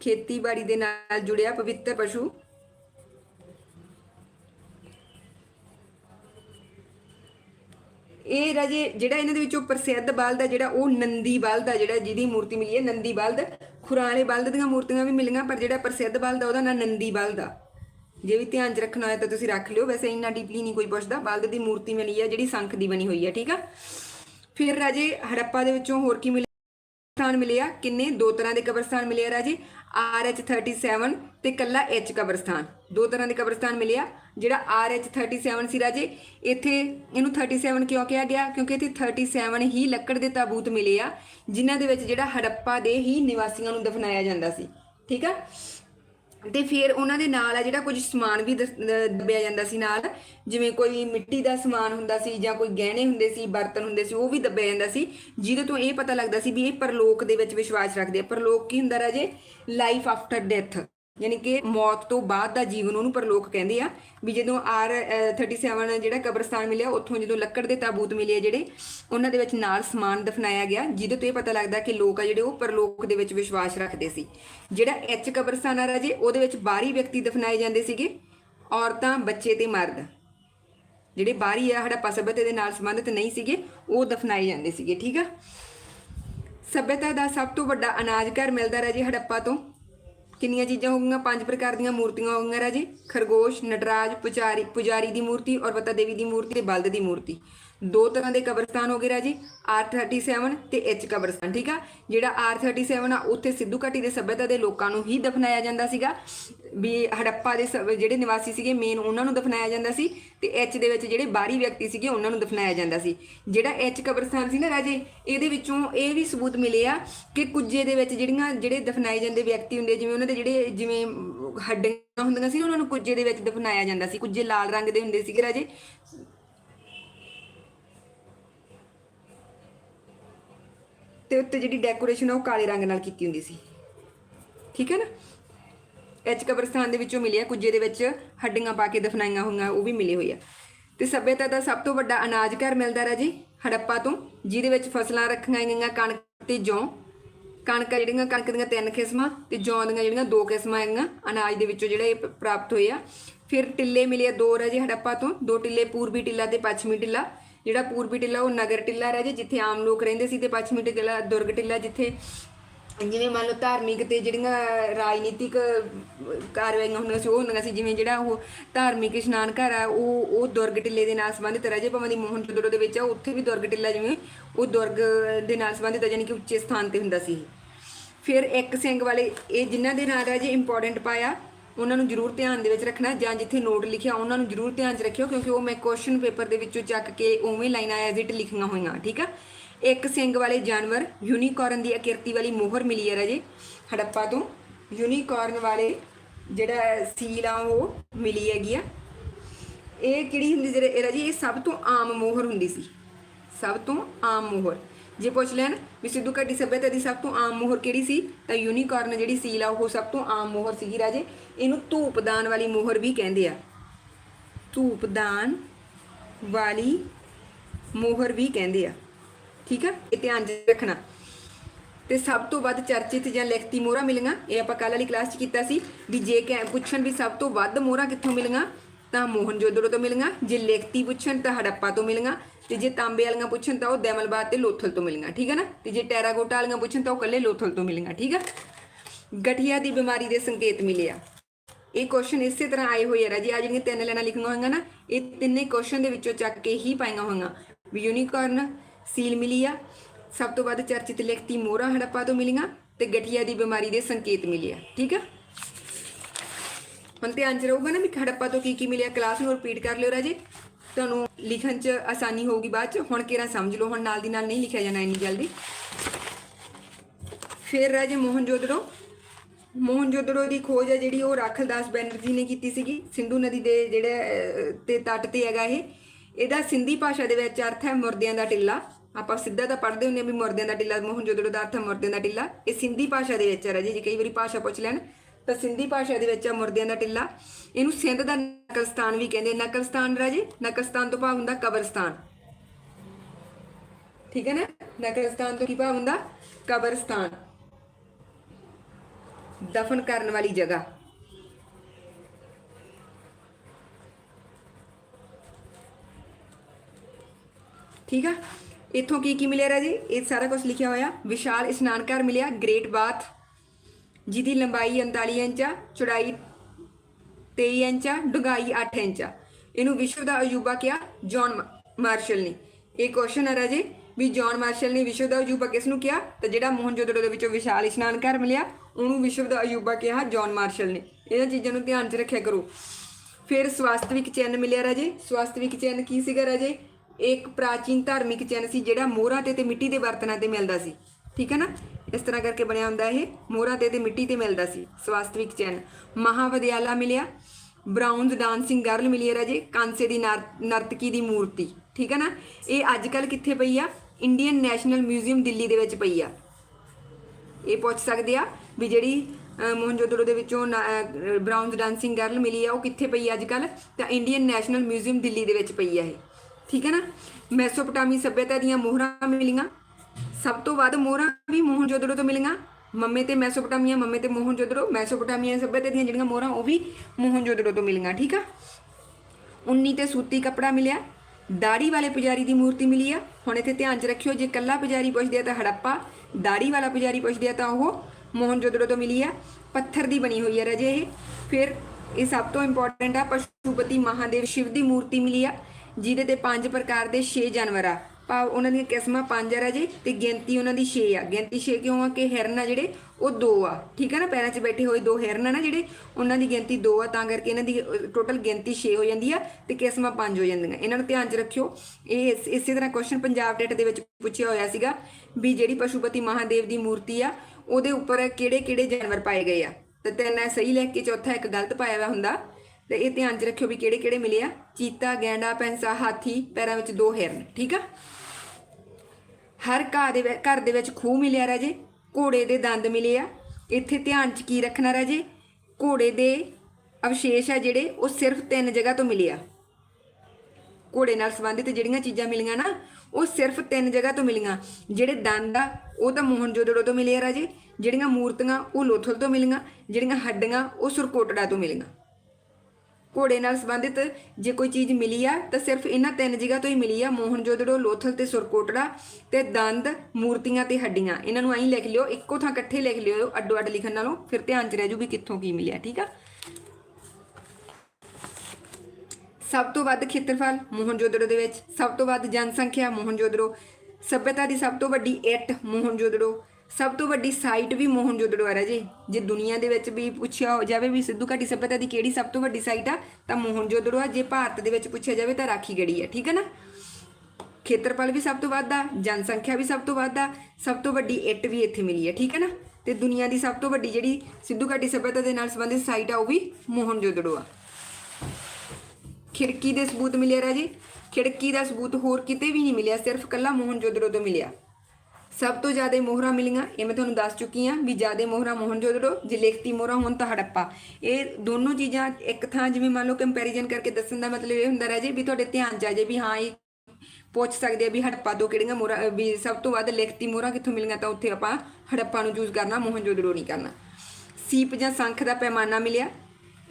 Speaker 1: ਖੇਤੀਬਾੜੀ ਦੇ ਨਾਲ ਜੁੜਿਆ ਪਵਿੱਤਰ ਪਸ਼ੂ। ਇਹ ਰਾਜੇ ਜਿਹੜਾ ਇਹਨਾਂ ਦੇ ਵਿੱਚੋਂ ਪ੍ਰਸਿੱਧ ਬਲਦ ਆ, ਜਿਹੜਾ ਉਹ ਨੰਦੀ ਬਲਦ ਆ, ਜਿਹੜਾ ਜਿਹਦੀ ਮੂਰਤੀ ਮਿਲੀ ਹੈ, ਨੰਦੀ ਬਲਦ। ਖੁਰਾਂ ਬਲਦ ਦੀਆਂ ਮੂਰਤੀਆਂ ਵੀ ਮਿਲੀਆਂ, ਪਰ ਜਿਹੜਾ ਪ੍ਰਸਿੱਧ ਬਲਦ ਆ, ਉਹਦਾ ਨਾਂ ਨੰਦੀ ਬਲਦ ਆ। ਜੇ ਵੀ ਧਿਆਨ 'ਚ ਰੱਖਣਾ ਹੋਇਆ ਤਾਂ ਤੁਸੀਂ ਰੱਖ ਲਿਓ। ਵੈਸੇ ਇੰਨਾ ਡੀਪਲੀ ਨਹੀਂ ਕੋਈ ਪੁੱਛਦਾ। ਬਲਦ ਦੀ ਮੂਰਤੀ ਮਿਲੀ ਹੈ ਜਿਹੜੀ ਸੰਖ ਦੀ ਬਣੀ ਹੋਈ ਹੈ ਠੀਕ ਆ? ਫਿਰ ਰਾਜੇ ਹੜੱਪਾ ਦੇ ਵਿੱਚੋਂ ਹੋਰ ਕੀ ਮਿਲਿਆ? ਕਬਰਸਤਾਨ ਮਿਲਿਆ। ਕਿੰਨੇ? ਦੋ ਤਰ੍ਹਾਂ ਦੇ ਕਬਰਸਤਾਨ ਮਿਲੇ ਰਾਜੇ। ਆ ਰਾਜੇ RH37 ਤੇ ਕੱਲਾ H ਕਬਰਸਤਾਨ। ਦੋ ਤਰ੍ਹਾਂ ਦੇ ਕਬਰਸਤਾਨ ਮਿਲਿਆ, ਜਿਹੜਾ RH37 ਸੀ ਰਾਜੇ, ਇੱਥੇ ਇਹਨੂੰ 37 ਕਿਉਂ ਕਿਹਾ ਗਿਆ? ਕਿਉਂਕਿ ਇੱਥੇ 37 ਹੀ ਲੱਕੜ ਦੇ ਤਾਬੂਤ ਮਿਲੇ ਆ, ਜਿਨ੍ਹਾਂ ਦੇ ਵਿੱਚ ਜਿਹੜਾ ਹੜੱਪਾ ਦੇ ਹੀ ਨਿਵਾਸੀਆਂ ਨੂੰ ਦਫਨਾਇਆ ਜਾਂਦਾ ਸੀ। ਠੀਕ ਆ? ਤੇ ਫਿਰ ਉਹਨਾਂ ਦੇ ਨਾਲ ਆ ਜਿਹੜਾ ਕੁਝ ਸਮਾਨ ਵੀ ਦਸ- ਦੱਬਿਆ ਜਾਂਦਾ ਸੀ ਨਾਲ, ਜਿਵੇਂ ਕੋਈ ਮਿੱਟੀ ਦਾ ਸਮਾਨ ਹੁੰਦਾ ਸੀ ਜਾਂ ਕੋਈ ਗਹਿਣੇ ਹੁੰਦੇ ਸੀ, ਬਰਤਨ ਹੁੰਦੇ ਸੀ, ਉਹ ਵੀ ਦੱਬਿਆ ਜਾਂਦਾ ਸੀ, ਜਿਹਦੇ ਤੋਂ ਇਹ ਪਤਾ ਲੱਗਦਾ ਸੀ ਵੀ ਇਹ ਪਰਲੋਕ ਦੇ ਵਿੱਚ ਵਿਸ਼ਵਾਸ ਰੱਖਦੇ ਆ। ਪਰਲੋਕ ਕੀ ਹੁੰਦਾ ਰਾਜੇ? ਲਾਈਫ ਆਫਟਰ ਡੈਥ ਯਾਨੀ ਕਿ ਮੌਤ ਤੋਂ ਬਾਅਦ ਦਾ ਜੀਵਨ ਉਹਨੂੰ ਪਰਲੋਕ ਕਹਿੰਦੇ ਆ, ਵੀ ਜਦੋਂ ਆਰ 37 ਜਿਹੜਾ ਕਬਰਸਤਾਨ ਮਿਲਿਆ, ਉੱਥੋਂ ਜਦੋਂ ਲੱਕੜ ਦੇ ਤਾਬੂਤ ਮਿਲੇ ਜਿਹੜੇ, ਉਹਨਾਂ ਦੇ ਵਿੱਚ ਨਾਲ ਸਮਾਨ ਦਫਨਾਇਆ ਗਿਆ, ਜਿਹਦੇ ਤੋਂ ਇਹ ਪਤਾ ਲੱਗਦਾ ਕਿ ਲੋਕ ਆ ਜਿਹੜੇ ਉਹ ਪਰਲੋਕ ਦੇ ਵਿੱਚ ਵਿਸ਼ਵਾਸ ਰੱਖਦੇ ਸੀ। ਜਿਹੜਾ ਐਚ ਕਬਰਸਤਾਨ ਆ ਰਾਜੇ, ਉਹਦੇ ਵਿੱਚ ਬਾਹਰੀ ਵਿਅਕਤੀ ਦਫਨਾਏ ਜਾਂਦੇ ਸੀਗੇ, ਔਰਤਾਂ, ਬੱਚੇ ਤੇ ਮਰਦ। ਜਿਹੜੇ ਬਾਹਰੀ ਆ ਹੜੱਪਾ ਸਭਿਅਤਾ ਦੇ ਨਾਲ ਸੰਬੰਧਿਤ ਨਹੀਂ ਸੀਗੇ, ਉਹ ਦਫਨਾਏ ਜਾਂਦੇ ਸੀਗੇ, ਠੀਕ ਆ? ਸਭਿਅਤਾ ਦਾ ਸਭ ਤੋਂ ਵੱਡਾ ਅਨਾਜ ਘਰ ਮਿਲਦਾ ਰਾਜੇ ਹੜੱਪਾ ਤੋਂ। ਕਿੰਨੀਆਂ ਚੀਜ਼ਾਂ ਹੋਗੀਆਂ ਪੰਜ ਪ੍ਰਕਾਰ ਦੀਆਂ ਮੂਰਤੀਆਂ ਹੋ ਹੋਗੀਆਂ ਰਾਜੇ। ਖਰਗੋਸ਼, ਨਟਰਾਜ, ਪੁਜਾਰੀ ਪੁਜਾਰੀ ਦੀ ਮੂਰਤੀ ਔਰ ਵਤਾ ਦੇਵੀ ਦੀ ਮੂਰਤੀ ਤੇ ਬਲਦ ਦੀ ਮੂਰਤੀ। ਦੋ ਤਰ੍ਹਾਂ ਦੇ ਕਬਰਸਤਾਨ ਹੋ ਗਏ ਰਾਜੇ। R37 ਤੇ H ਕਬਰਸਤਾਨ, ਠੀਕ ਆ? ਜਿਹੜਾ R37 ਆ, ਉੱਥੇ ਸਿੱਧੂ ਘਾਟੀ ਦੇ ਸਭਿਅਤਾ ਦੇ ਲੋਕਾਂ ਨੂੰ ਹੀ ਦਫਨਾਇਆ ਜਾਂਦਾ ਸੀਗਾ। ਵੀ ਹੜੱਪਾ ਦੇ ਜਿਹੜੇ ਨਿਵਾਸੀ ਸੀਗੇ ਮੇਨ ਉਹਨਾਂ ਨੂੰ ਦਫਨਾਇਆ ਜਾਂਦਾ ਸੀ ਤੇ ਐਚ ਦੇ ਵਿੱਚ ਜਿਹੜੇ ਬਾਹਰੀ ਵਿਅਕਤੀ ਸੀਗੇ, ਉਹਨਾਂ ਨੂੰ ਦਫਨਾਇਆ ਜਾਂਦਾ ਸੀ। ਜਿਹੜਾ H ਕਬਰਸਤਾਨ ਸੀ ਨਾ ਰਾਜੇ, ਇਹਦੇ ਵਿੱਚੋਂ ਇਹ ਵੀ ਸਬੂਤ ਮਿਲੇ ਆ ਕਿ ਕੁੱਜੇ ਦੇ ਵਿੱਚ ਜਿਹੜੀਆਂ, ਜਿਹੜੇ ਦਫਨਾਏ ਜਾਂਦੇ ਵਿਅਕਤੀ ਹੁੰਦੇ, ਜਿਵੇਂ ਉਹਨਾਂ ਦੇ ਜਿਹੜੇ, ਜਿਵੇਂ ਹੱਡੀਆਂ ਹੁੰਦੀਆਂ ਸੀ ਉਹਨਾਂ ਨੂੰ ਕੁੱਜੇ ਦੇ ਵਿੱਚ ਦਫਨਾਇਆ ਜਾਂਦਾ ਸੀ। ਕੁੱਜੇ ਲਾਲ ਰੰਗ ਦੇ ਹੁੰਦੇ ਸੀਗੇ ਰਾਜੇ। ਤੇ ਉੱਤੇ ਜਿਹੜੀ ਡੈਕੋਰੇਸ਼ਨ ਆ, ਉਹ ਕਾਲੇ ਰੰਗ ਨਾਲ ਕੀਤੀ ਹੁੰਦੀ ਸੀ। ਠੀਕ ਹੈ ਨਾ? ਐਚ ਕਬਰਸਤਾਨ ਦੇ ਵਿੱਚੋਂ ਮਿਲਿਆ, ਕੁੱਜੇ ਦੇ ਵਿੱਚ ਹੱਡੀਆਂ ਪਾ ਕੇ ਦਫਨਾਈਆਂ ਹੋਈਆਂ, ਉਹ ਵੀ ਮਿਲੇ ਹੋਏ ਆ। ਤੇ ਸਭਿਅਤਾ ਦਾ ਸਭ ਤੋਂ ਵੱਡਾ ਅਨਾਜ ਘਰ ਮਿਲਦਾ ਰਾਜੀ ਹੜੱਪਾ ਤੋਂ, ਜਿਹਦੇ ਵਿੱਚ ਫਸਲਾਂ ਰੱਖੀਆਂ ਗਈਆਂ, ਕਣਕ ਤੇ ਜੌਂ। ਕਣਕਾਂ ਜਿਹੜੀਆਂ, ਕਣਕ ਦੀਆਂ ਤਿੰਨ ਕਿਸਮਾਂ ਤੇ ਜੌਂ ਦੀਆਂ ਜਿਹੜੀਆਂ ਦੋ ਕਿਸਮਾਂ ਹੈਗੀਆਂ, ਅਨਾਜ ਦੇ ਵਿੱਚੋਂ ਜਿਹੜਾ ਇਹ ਪ੍ਰਾਪਤ ਹੋਏ ਆ। ਫਿਰ ਟਿੱਲੇ ਮਿਲੇ ਆ, ਦੋ ਰਾਜੇ ਹੜੱਪਾ ਤੋਂ, ਦੋ ਟਿੱਲੇ, ਪੂਰਬੀ ਟਿੱਲਾ ਤੇ ਪੱਛਮੀ ਟਿੱਲਾ। ਜਿਹੜਾ ਪੂਰਬੀ ਟਿੱਲਾ ਉਹ ਨਗਰ ਟਿੱਲਾ ਰਾਜੇ ਜਿੱਥੇ ਆਮ ਲੋਕ ਰਹਿੰਦੇ ਸੀ, ਤੇ ਪੱਛਮੀ ਟਿੱਲਾ, ਦੁਰਗ ਟਿੱਲਾ, ਜਿੱਥੇ ਜਿਵੇਂ ਮੰਨ ਲਓ ਧਾਰਮਿਕ ਤੇ ਜਿਹੜੀਆਂ ਰਾਜਨੀਤਿਕ ਕਾਰਵਾਈਆਂ ਹੁੰਦੀਆਂ ਸੀ, ਉਹ ਹੁੰਦੀਆਂ ਸੀ, ਜਿਵੇਂ ਜਿਹੜਾ ਉਹ ਧਾਰਮਿਕ ਇਸ਼ਨਾਨ ਘਰ ਆ, ਉਹ ਉਹ ਦੁਰਗ ਟਿੱਲੇ ਦੇ ਨਾਲ ਸੰਬੰਧਿਤ ਰਾਜੇ ਭਵਨ ਦੀ ਮੋਹਨ ਜੋਦੜੋ ਦੇ ਵਿੱਚ ਆ, ਉੱਥੇ ਵੀ ਦੁਰਗ ਟਿੱਲਾ ਜਿਵੇਂ ਉਹ ਦੁਰਗ ਦੇ ਨਾਲ ਸੰਬੰਧਿਤ ਆ ਯਾਨੀ ਕਿ ਉੱਚੇ ਸਥਾਨ ਤੇ ਹੁੰਦਾ ਸੀ। ਫਿਰ ਇੱਕ ਸਿੰਘ ਵਾਲੇ, ਇਹ ਜਿਨ੍ਹਾਂ ਦੇ ਨਾਲ ਰਾਜੇ ਇੰਪੋਰਟੈਂਟ ਪਾਇਆ, ਉਹਨਾਂ ਨੂੰ ਜ਼ਰੂਰ ਧਿਆਨ ਦੇ ਵਿੱਚ ਰੱਖਣਾ, ਜਾਂ ਜਿੱਥੇ ਨੋਟ ਲਿਖਿਆ, ਉਹਨਾਂ ਨੂੰ ਜ਼ਰੂਰ ਧਿਆਨ 'ਚ ਰੱਖਿਓ, ਕਿਉਂਕਿ ਉਹ ਮੈਂ ਕੁਐਸਚਨ ਪੇਪਰ ਦੇ ਵਿੱਚੋਂ ਚੱਕ ਕੇ ਉਵੇਂ ਲਾਈਨਾਂ ਐਜ਼ ਇਟ ਲਿਖੀਆਂ ਹੋਈਆਂ, ਠੀਕ ਆ? ਇੱਕ ਸਿੰਘ ਵਾਲੇ ਜਾਨਵਰ ਯੂਨੀਕੋਰਨ ਦੀ ਆਕਿਰਤੀ ਵਾਲੀ ਮੋਹਰ ਮਿਲੀ ਹੈ ਰਾਜੇ, ਹੜੱਪਾ ਤੋਂ। ਯੂਨੀਕੋਰਨ ਵਾਲੇ ਜਿਹੜਾ ਸੀਲ ਆ, ਉਹ ਮਿਲੀ ਹੈਗੀ ਆ। ਇਹ ਕਿਹੜੀ ਹੁੰਦੀ ਜਿਹੜੇ ਰਾਜੇ? ਇਹ ਸਭ ਤੋਂ ਆਮ ਮੋਹਰ ਹੁੰਦੀ ਸੀ। ਸਭ ਤੋਂ ਆਮ ਮੋਹਰ। ਜੇ ਪੁੱਛ ਲੈਣ ਵੀ ਸਿੱਧੂ ਘਾਟੀ ਸਭਿਅਤਾ ਦੀ ਸਭ ਤੋਂ ਆਮ ਮੋਹਰ ਕਿਹੜੀ ਸੀ, ਤਾਂ ਯੂਨੀਕੋਰਨ ਜਿਹੜੀ ਸੀਲ ਆ, ਉਹ ਸਭ ਤੋਂ ਆਮ ਮੋਹਰ ਸੀਗੀ ਰਾਜੇ। ਇਹਨੂੰ ਧੂਪਦਾਨ ਵਾਲੀ ਮੋਹਰ ਵੀ ਕਹਿੰਦੇ ਆ। ਧੂਪਦਾਨ ਵਾਲੀ ਮੋਹਰ ਵੀ ਕਹਿੰਦੇ ਆ। ਠੀਕ ਆ? ਇਹ ਧਿਆਨ ਰੱਖਣਾ। ਤੇ ਸਭ ਤੋਂ ਵੱਧ ਚਰਚਿਤ ਜਾਂ ਲਿਖਤੀ ਮੋਹਰਾਂ ਮਿਲੀਆਂ। ਇਹ ਆਪਾਂ ਕੱਲ ਵਾਲੀ ਕਲਾਸ 'ਚ ਕੀਤਾ ਸੀ ਵੀ ਜੇ ਕਿ ਪੁੱਛਣ ਵੀ ਸਭ ਤੋਂ ਵੱਧ ਮੋਹਰਾਂ ਕਿੱਥੋਂ ਮਿਲੀਆਂ, ਤਾਂ ਮੋਹਨਜੋਦੜੋ ਤੋਂ ਮਿਲੀਆਂ। ਜੇ ਲਿਖਤੀ ਪੁੱਛਣ, ਤਾਂ ਹੜੱਪਾ ਤੋਂ ਮਿਲੀਆਂ। ਤੇ ਜੇ ਤਾਂਬੇ ਵਾਲੀਆਂ ਪੁੱਛਣ, ਤਾਂ ਉਹ ਦੈਮਲਬਾਦ ਤੇ ਲੋਥਲ ਤੋਂ ਮਿਲੀਆਂ। ਠੀਕ ਹੈ ਨਾ? ਤੇ ਜੇ ਟੈਰਾਗੋਟਾ ਵਾਲੀਆਂ ਪੁੱਛਣ, ਤਾਂ ਉਹ ਕੱਲੇ ਲੋਥਲ ਤੋਂ ਮਿਲੀਆਂ। ਠੀਕ ਆ? ਗਠੀਆ ਦੀ ਬਿਮਾਰੀ ਦੇ ਸੰਕੇਤ ਮਿਲੇ ਆ। ਇਹ ਕੁਐਸਚਨ ਇਸੇ ਤਰ੍ਹਾਂ ਆਏ ਹੋਏ ਆ ਰਾਜੀ। ਆ ਜਿਹੜੀਆਂ ਤਿੰਨ ਲਾਈਨਾਂ ਲਿਖੀਆਂ ਹੋਈਆਂ ਨਾ, ਇਹ ਤਿੰਨੇ ਕੁਐਸਚਨ ਦੇ ਵਿੱਚੋਂ ਚੱਕ ਕੇ ਹੀ ਪਾਈਆਂ ਹੋਈਆਂ। ਵੀ ਯੂਨੀਕੋਰਨ ਸੀਲ ਮਿਲੀ ਆ। ਸਭ ਤੋਂ ਵੱਧ ਚਰਚਿਤ ਲਿਖਤੀ ਮੋਹਰਾਂ ਹੜੱਪਾ ਤੋਂ ਮਿਲੀਆਂ ਤੇ ਗਠੀਆ ਦੀ ਬਿਮਾਰੀ ਦੇ ਸੰਕੇਤ ਮਿਲੇ ਆ। ਠੀਕ ਆ? ਹੁਣ ਧਿਆਨ ਚ ਰਹੂਗਾ ਨਾ ਵੀ ਹੜੱਪਾ ਤੋਂ ਕੀ ਕੀ ਮਿਲਿਆ। ਕਲਾਸ ਨੂੰ ਰਿਪੀਟ ਕਰ ਲਿਓ ਰਾਜੇ। ਤੁਹਾਨੂੰ ਲਿਖਣ ਚ ਆਸਾਨੀ ਹੋਊਗੀ ਬਾਅਦ ਚ। ਹੁਣ ਕਿਹੜਾ ਸਮਝ ਲਓ। ਹੁਣ ਨਾਲ ਦੀ ਨਾਲ ਨਹੀਂ ਲਿਖਿਆ ਜਾਣਾ ਇੰਨੀ ਜਲਦੀ। ਫਿਰ ਰਾਜੇ ਮੋਹਨਜੋਦੜੋ ਮੋਹਨਜੋਦੜੋ ਦੀ ਖੋਜ ਹੈ ਜਿਹੜੀ ਉਹ ਰਾਖਲਦਾਸ ਬੈਨਰਜੀ ਨੇ ਕੀਤੀ ਸੀਗੀ। ਸਿੰਧੂ ਨਦੀ ਦੇ ਜਿਹੜੇ ਤੇ ਤੱਟ ਤੇ ਹੈਗਾ ਇਹ। ਇਹਦਾ ਸਿੰਧੀ ਭਾਸ਼ਾ ਦੇ ਵਿੱਚ ਅਰਥ ਹੈ ਮੁਰਦਿਆਂ ਦਾ ਟਿੱਲਾ। ਆਪਾਂ ਸਿੱਧਾ ਤਾਂ ਪੜ੍ਹਦੇ ਹੁੰਦੇ ਆ ਵੀ ਮੁਰਦਿਆਂ ਦਾ ਟਿੱਲਾ ਮੋਹਨਜੋਦੜੋ ਦਾ ਅਰਥ ਹੈ ਮੁਰਦਿਆਂ ਦਾ ਟਿੱਲਾ। ਇਹ ਸਿੰਧੀ ਭਾਸ਼ਾ ਦੇ ਵਿੱਚ ਹੈ ਰਾਜੇ ਜੇ, ਕਈ ਵਾਰੀ ਭਾਸ਼ਾ ਪੁੱਛ ਲੈਣ। ਤਾਂ ਸਿੰਧੀ ਭਾਸ਼ਾ ਦੇ ਵਿੱਚ ਆ ਮੁਰਦਿਆਂ ਦਾ ਟਿੱਲਾ। ਇਹਨੂੰ ਸਿੰਧ ਦਾ ਨਕਲਸਤਾਨ ਵੀ ਕਹਿੰਦੇ ਨਕਲਸਤਾਨ ਰਾਜੇ, ਨਕਲਸਤਾਨ ਤੋਂ ਭਾਵ ਹੁੰਦਾ ਕਬਰਸਤਾਨ। ਠੀਕ ਹੈ ਨਾ? ਨਕਲਸਤਾਨ ਤੋਂ ਕੀ ਭਾਵ ਹੁੰਦਾ? ਕਬਰਸਤਾਨ। ਦਫਨ ਕਰਨ ਵਾਲੀ ਜਗ੍ਹਾ। ਠੀਕ ਆ? ਇੱਥੋਂ ਕੀ ਕੀ ਮਿਲਿਆ ਰਾਜੇ? ਇਹ ਸਾਰਾ ਕੁਝ ਲਿਖਿਆ ਹੋਇਆ। ਵਿਸ਼ਾਲ ਇਸ਼ਨਾਨ ਘਰ ਮਿਲਿਆ, ਗ੍ਰੇਟ ਬਾਥ। ਜਿਹਦੀ ਲੰਬਾਈ 39 ਇੰਚ ਆ, ਚੌੜਾਈ 23 ਇੰਚ ਆ, ਡੂੰਘਾਈ 8 ਇੰਚ ਆ। ਇਹਨੂੰ ਵਿਸ਼ਵ ਦਾ ਅਜੂਬਾ ਕਿਹਾ ਜੌਨ ਮ- ਮਾਰਸ਼ਲ ਨੇ। ਇਹ ਕੁਐਸਚਨ ਆ ਰਾਜੇ, ਵੀ ਜੌਨ ਮਾਰਸ਼ਲ ਨੇ ਵਿਸ਼ਵ ਦਾ ਅਜੂਬਾ ਕਿਸ ਨੂੰ ਕਿਹਾ? ਤਾਂ ਜਿਹੜਾ ਮੋਹਨਜੋਦੜੋ ਦੇ ਵਿੱਚੋਂ ਵਿਸ਼ਾਲ ਇਸ਼ਨਾਨ ਘਰ ਮਿਲਿਆ, ਉਹਨੂੰ ਵਿਸ਼ਵ ਦਾ ਅਜੂਬਾ ਕਿਹਾ ਜੌਨ ਮਾਰਸ਼ਲ ਨੇ। ਇਹਨਾਂ ਚੀਜ਼ਾਂ ਨੂੰ ਧਿਆਨ 'ਚ ਰੱਖਿਆ ਕਰੋ। ਫਿਰ ਸਵਾਸਤਵਿਕ ਚਿੰਨ੍ਹ ਮਿਲਿਆ ਰਾਜੇ। ਸਵਾਸਤਵਿਕ ਚਿੰਨ੍ਹ ਕੀ ਸੀਗਾ ਰਾਜੇ? ਇੱਕ ਪ੍ਰਾਚੀਨ ਧਾਰਮਿਕ ਚਿੰਨ੍ਹ ਸੀ ਜਿਹੜਾ ਮੋਹਰਾਂ ਤੇ ਤੇ ਮਿੱਟੀ ਦੇ ਬਰਤਨਾਂ ਤੇ ਮਿਲਦਾ ਸੀ। ਠੀਕ ਹੈ ਨਾ? ਇਸ ਤਰ੍ਹਾਂ ਕਰਕੇ ਬਣਿਆ ਹੁੰਦਾ ਇਹ ਮੋਹਰਾਂ ਤੇ ਤੇ ਮਿੱਟੀ ਤੇ ਮਿਲਦਾ ਸੀ ਸਵਾਸਤਵਿਕ ਚਿੰਨ੍ਹ। ਮਹਾਵਿਦਿਆਲਾ ਮਿਲਿਆ ਬ੍ਰਾਊਨਜ਼ ਡਾਂਸਿੰਗ ਗਰਲ ਮਿਲੀ ਹੈ ਰਾਜੇ ਕਾਂਸੇ ਦੀ ਨਰ- ਨਰਤਕੀ ਦੀ ਮੂਰਤੀ। ਠੀਕ ਹੈ ਨਾ? ਇਹ ਅੱਜ ਕੱਲ ਕਿੱਥੇ ਪਈ ਆ? ਇੰਡੀਅਨ ਨੈਸ਼ਨਲ ਮਿਊਜ਼ੀਅਮ ਦਿੱਲੀ ਦੇ ਵਿੱਚ ਪਈ ਆ। ਇਹ ਪੁੱਛ ਸਕਦੇ ਆ ਵੀ ਜਿਹੜੀ ਅਹ, ਮੋਹਨਜੋਦੜੋ ਦੇ ਵਿੱਚੋਂ ਬ੍ਰਾਊਨਜ਼ ਡਾਂਸਿੰਗ ਗਰਲ ਮਿਲੀ ਆ ਉਹ ਕਿੱਥੇ ਪਈ ਆ ਅੱਜ ਕੱਲ ਤਾਂ ਇੰਡੀਅਨ ਨੈਸ਼ਨਲ ਮਿਊਜ਼ੀਅਮ ਦਿੱਲੀ ਦੇ ਵਿੱਚ ਪਈ ਆ ਇਹ। ਠੀਕ ਹੈ ਨਾ ਮੈਸੋਪੋਟਾਮੀ ਸਭਿਅਤਾ ਦੀਆਂ ਮੋਹਰਾਂ ਮਿਲੀਆਂ ਸਭ ਤੋਂ ਵੱਧ ਮੋਹਰਾਂ ਵੀ ਮੋਹਨਜੋਦੜੋ ਤੋਂ ਮਿਲੀਆਂ ਮੰਮੇ ਤੇ ਮੈਸੋਪੋਟਾਮੀਆ ਮੰਮੇ ਤੇ ਮੋਹਨਜੋਦੜੋ ਮੈਸੋਪੋਟਾਮੀਆ ਸਭਿਅਤਾ ਦੀਆਂ ਜਿਹੜੀਆਂ ਮੋਹਰਾਂ ਉਹ ਵੀ ਮੋਹਨਜੋਦੜੋ ਤੋਂ ਮਿਲੀਆਂ ਠੀਕ ਆ 19 ਤੇ ਸੂਤੀ ਕੱਪੜਾ ਮਿਲਿਆ ਦਾੜੀ ਵਾਲੇ ਪੁਜਾਰੀ ਦੀ ਮੂਰਤੀ ਮਿਲੀ ਆ ਹੁਣ ਇੱਥੇ ਧਿਆਨ 'ਚ ਰੱਖਿਓ ਜੇ ਕੱਲਾ ਪੁਜਾਰੀ ਪੁੱਛਦੇ ਆ ਤਾਂ ਹੜੱਪਾ ਦਾੜੀ ਵਾਲਾ ਪੁਜਾਰੀ ਪੁੱਛਦੇ ਆ ਤਾਂ ਉਹ ਮੋਹਨਜੋਦੜੋ ਤੋਂ ਮਿਲੀ ਆ ਪੱਥਰ ਦੀ ਬਣੀ ਹੋਈ ਆ ਰਾਜੇ ਇਹ ਫਿਰ ਇਹ ਸਭ ਤੋਂ ਇੰਪੋਰਟੈਂਟ ਆ ਪਸ਼ੂਪਤੀ ਮਹਾਦੇਵ ਸ਼ਿਵ ਦੀ ਮੂਰਤੀ ਮਿਲੀ ਆ ਜਿਹਦੇ ਤੇ ਪੰਜ ਪ੍ਰਕਾਰ ਦੇ 6 ਜਾਨਵਰ ਆ। ਭਾਵ ਉਹਨਾਂ ਦੀਆਂ ਕਿਸਮਾਂ ਪੰਜ ਆ ਰਾਜੇ ਤੇ ਗਿਣਤੀ ਉਹਨਾਂ ਦੀ 6 ਆ। ਗਿਣਤੀ 6 ਕਿਉਂ ਆ ਕਿ ਹਿਰਨ ਆ ਜਿਹੜੇ, ਉਹ ਦੋ ਆ। ਠੀਕ ਆ ਨਾ? ਪੈਰਾਂ 'ਚ ਬੈਠੇ ਹੋਏ ਦੋ ਹਿਰਨ ਆ ਨਾ ਜਿਹੜੇ, ਉਹਨਾਂ ਦੀ ਗਿਣਤੀ ਦੋ ਆ, ਤਾਂ ਕਰਕੇ ਇਹਨਾਂ ਦੀ ਟੋਟਲ ਗਿਣਤੀ 6 ਹੋ ਜਾਂਦੀ ਆ ਤੇ ਕਿਸਮਾਂ ਪੰਜ ਹੋ ਜਾਂਦੀਆਂ। ਇਹਨਾਂ ਨੂੰ ਧਿਆਨ 'ਚ ਰੱਖਿਓ। ਇਹ ਇਸੇ ਤਰ੍ਹਾਂ ਕੁਐਸਚਨ ਪੰਜਾਬ ਟੈਟ ਦੇ ਵਿੱਚ ਪੁੱਛਿਆ ਹੋਇਆ ਸੀਗਾ ਵੀ ਜਿਹੜੀ ਪਸ਼ੂਪਤੀ ਮਹਾਦੇਵ ਦੀ ਮੂਰਤੀ ਆ, ਉਹਦੇ ਉੱਪਰ ਕਿਹੜੇ ਕਿਹੜੇ ਜਾਨਵਰ ਪਾਏ ਗਏ ਆ? ਤੇ ਤਿੰਨ ਸਹੀ ਲੈ ਕੇ ਚੌਥਾ ਇੱਕ ਗਲਤ ਪਾਇਆ ਹੋਇਆ ਹੁੰਦਾ। ਤੇ ਇਹ ਧਿਆਨ 'ਚ ਰੱਖਿਓ ਵੀ ਕਿਹੜੇ ਕਿਹੜੇ ਮਿਲੇ ਆ। ਚੀਤਾ, ਗੈਂਡਾ, ਪੈਂਸਾ, ਹਾਥੀ, ਪੈਰਾਂ ਵਿੱਚ ਦੋ ਹਿਰਨ, ਠੀਕ ਆ? ਹਰ ਘਰ ਦੇ ਘਰ ਦੇ ਵਿੱਚ ਖੂਹ ਮਿਲਿਆ ਰਾਜੇ, ਘੋੜੇ ਦੇ ਦੰਦ ਮਿਲੇ ਆ। ਇੱਥੇ ਧਿਆਨ 'ਚ ਕੀ ਰੱਖਣਾ ਰਾਜੇ? ਘੋੜੇ ਦੇ ਅਵਸ਼ੇਸ਼ ਆ ਜਿਹੜੇ, ਉਹ ਸਿਰਫ ਤਿੰਨ ਜਗ੍ਹਾ ਤੋਂ ਮਿਲੇ ਆ। ਘੋੜੇ ਨਾਲ ਸੰਬੰਧਿਤ ਜਿਹੜੀਆਂ ਚੀਜ਼ਾਂ ਮਿਲੀਆਂ ਨਾ, ਉਹ ਸਿਰਫ ਤਿੰਨ ਜਗ੍ਹਾ ਤੋਂ ਮਿਲੀਆਂ। ਜਿਹੜੇ ਦੰਦ ਆ, ਉਹ ਤਾਂ ਮੋਹਨਜੋਦੜੋ ਤੋਂ ਮਿਲੇ ਆ ਰਾਜੇ। ਜਿਹੜੀਆਂ ਮੂਰਤੀਆਂ, ਉਹ ਲੋਥਲ ਤੋਂ ਮਿਲੀਆਂ। ਜਿਹੜੀਆਂ ਹੱਡੀਆਂ, ਉਹ ਸੁਰਕੋਟੜਾ ਤੋਂ ਮਿਲੀਆਂ। ਘੋੜੇ ਨਾਲ ਸੰਬੰਧਿਤ ਜੇ ਕੋਈ ਚੀਜ਼ ਮਿਲੀ ਆ, ਤਾਂ ਸਿਰਫ ਇਹਨਾਂ ਤਿੰਨ ਜਗ੍ਹਾ ਤੋਂ ਹੀ ਮਿਲੀ ਆ, ਮੋਹਨਜੋਦੜੋ, ਲੋਥਲ ਤੇ ਸੁਰਕੋਟੜਾ ਤੇ ਦੰਦ, ਮੂਰਤੀਆਂ ਤੇ ਹੱਡੀਆਂ। ਇਹਨਾਂ ਨੂੰ ਐਂ ਲਿਖ ਲਿਓ, ਇੱਕੋ ਥਾਂ ਇਕੱਠੇ ਲਿਖ ਲਿਓ, ਅੱਡੋ ਅੱਡ ਲਿਖਣ ਨਾਲੋਂ ਫਿਰ ਧਿਆਨ 'ਚ ਰਹਿ ਜੂ ਵੀ ਕਿੱਥੋਂ ਕੀ ਮਿਲਿਆ, ਠੀਕ ਆ? ਸਭ ਤੋਂ ਵੱਧ ਖੇਤਰਫਲ ਮੋਹਨਜੋਦੜੋ ਦੇ ਵਿੱਚ, ਸਭ ਤੋਂ ਵੱਧ ਜਨਸੰਖਿਆ ਮੋਹਨਜੋਦੜੋ, ਸਭਿਅਤਾ ਦੀ ਸਭ ਤੋਂ ਵੱਡੀ ਇੱਟ ਮੋਹਨਜੋਦੜੋ। ਸਭ ਤੋਂ ਵੱਡੀ ਸਾਈਟ ਵੀ ਮੋਹਨਜੋਦੜੋ ਹੈ ਰਾਜੇ ਜੇ। ਦੁਨੀਆ ਦੇ ਵਿੱਚ ਵੀ ਪੁੱਛਿਆ ਹੋ ਜਾਵੇ ਵੀ ਸਿੱਧੂ ਘਾਟੀ ਸਭਿਅਤਾ ਦੀ ਕਿਹੜੀ ਸਭ ਤੋਂ ਵੱਡੀ ਸਾਈਟ ਆ, ਤਾਂ ਮੋਹਨਜੋਦੜੋ ਆ। ਜੇ ਭਾਰਤ ਦੇ ਵਿੱਚ ਪੁੱਛਿਆ ਜਾਵੇ ਤਾਂ ਰਾਖੀ ਗੜੀ ਹੈ ਠੀਕ ਹੈ ਨਾ? ਖੇਤਰਫਲ ਵੀ ਸਭ ਤੋਂ ਵੱਧ ਆ, ਜਨਸੰਖਿਆ ਵੀ ਸਭ ਤੋਂ ਵੱਧ ਆ, ਸਭ ਤੋਂ ਵੱਡੀ ਇੱਟ ਵੀ ਇੱਥੇ ਮਿਲੀ ਹੈ ਠੀਕ ਹੈ ਨਾ? ਤੇ ਦੁਨੀਆ ਦੀ ਸਭ ਤੋਂ ਵੱਡੀ ਜਿਹੜੀ ਸਿੱਧੂ ਘਾਟੀ ਸਭਿਅਤਾ ਦੇ ਨਾਲ ਸੰਬੰਧਿਤ ਸਾਈਟ ਆ, ਉਹ ਵੀ ਮੋਹਨਜੋਦੜੋ ਆ। ਖਿੜਕੀ ਦੇ ਸਬੂਤ ਮਿਲੇ ਰਾਜੇ। ਖਿੜਕੀ ਦਾ ਸਬੂਤ ਹੋਰ ਕਿਤੇ ਵੀ ਨਹੀਂ ਮਿਲਿਆ, ਸਿਰਫ ਕੱਲਾ ਮੋਹਨਜੋਦੜੋ ਤੋਂ ਮਿਲਿਆ। ਸਭ ਤੋਂ ਜ਼ਿਆਦਾ ਮੋਹਰਾਂ ਮਿਲੀਆਂ, ਇਹ ਮੈਂ ਤੁਹਾਨੂੰ ਦੱਸ ਚੁੱਕੀ ਹਾਂ ਵੀ ਜ਼ਿਆਦਾ ਮੋਹਰਾਂ ਮੋਹਨਜੋਦੜੋ, ਜੇ ਲਿਖਤੀ ਮੋਹਰਾਂ ਹੋਣ ਤਾਂ ਹੜੱਪਾ। ਇਹ ਦੋਨੋਂ ਚੀਜ਼ਾਂ ਇੱਕ ਥਾਂ ਜਿਵੇਂ ਮੰਨ ਲਓ ਕੰਪੈਰੀਜ਼ਨ ਕਰਕੇ ਦੱਸਣ ਦਾ ਮਤਲਬ ਇਹ ਹੁੰਦਾ ਰਾਜੇ ਵੀ ਤੁਹਾਡੇ ਧਿਆਨ ਚ ਆ ਜਾਏ ਵੀ ਹਾਂ ਇਹ ਪੁੱਛ ਸਕਦੇ ਆ ਵੀ ਹੜੱਪਾ ਤੋਂ ਕਿਹੜੀਆਂ ਮੋਹਰਾਂ ਵੀ ਸਭ ਤੋਂ ਵੱਧ ਲਿਖਤੀ ਮੋਹਰਾਂ ਕਿੱਥੋਂ ਮਿਲੀਆਂ ਤਾਂ ਉੱਥੇ ਆਪਾਂ ਹੜੱਪਾ ਨੂੰ ਯੂਜ ਕਰਨਾ, ਮੋਹਨਜੋਦੜੋ ਨਹੀਂ ਕਰਨਾ। ਸੀਪ ਜਾਂ ਸੰਖ ਦਾ ਪੈਮਾਨਾ ਮਿਲਿਆ।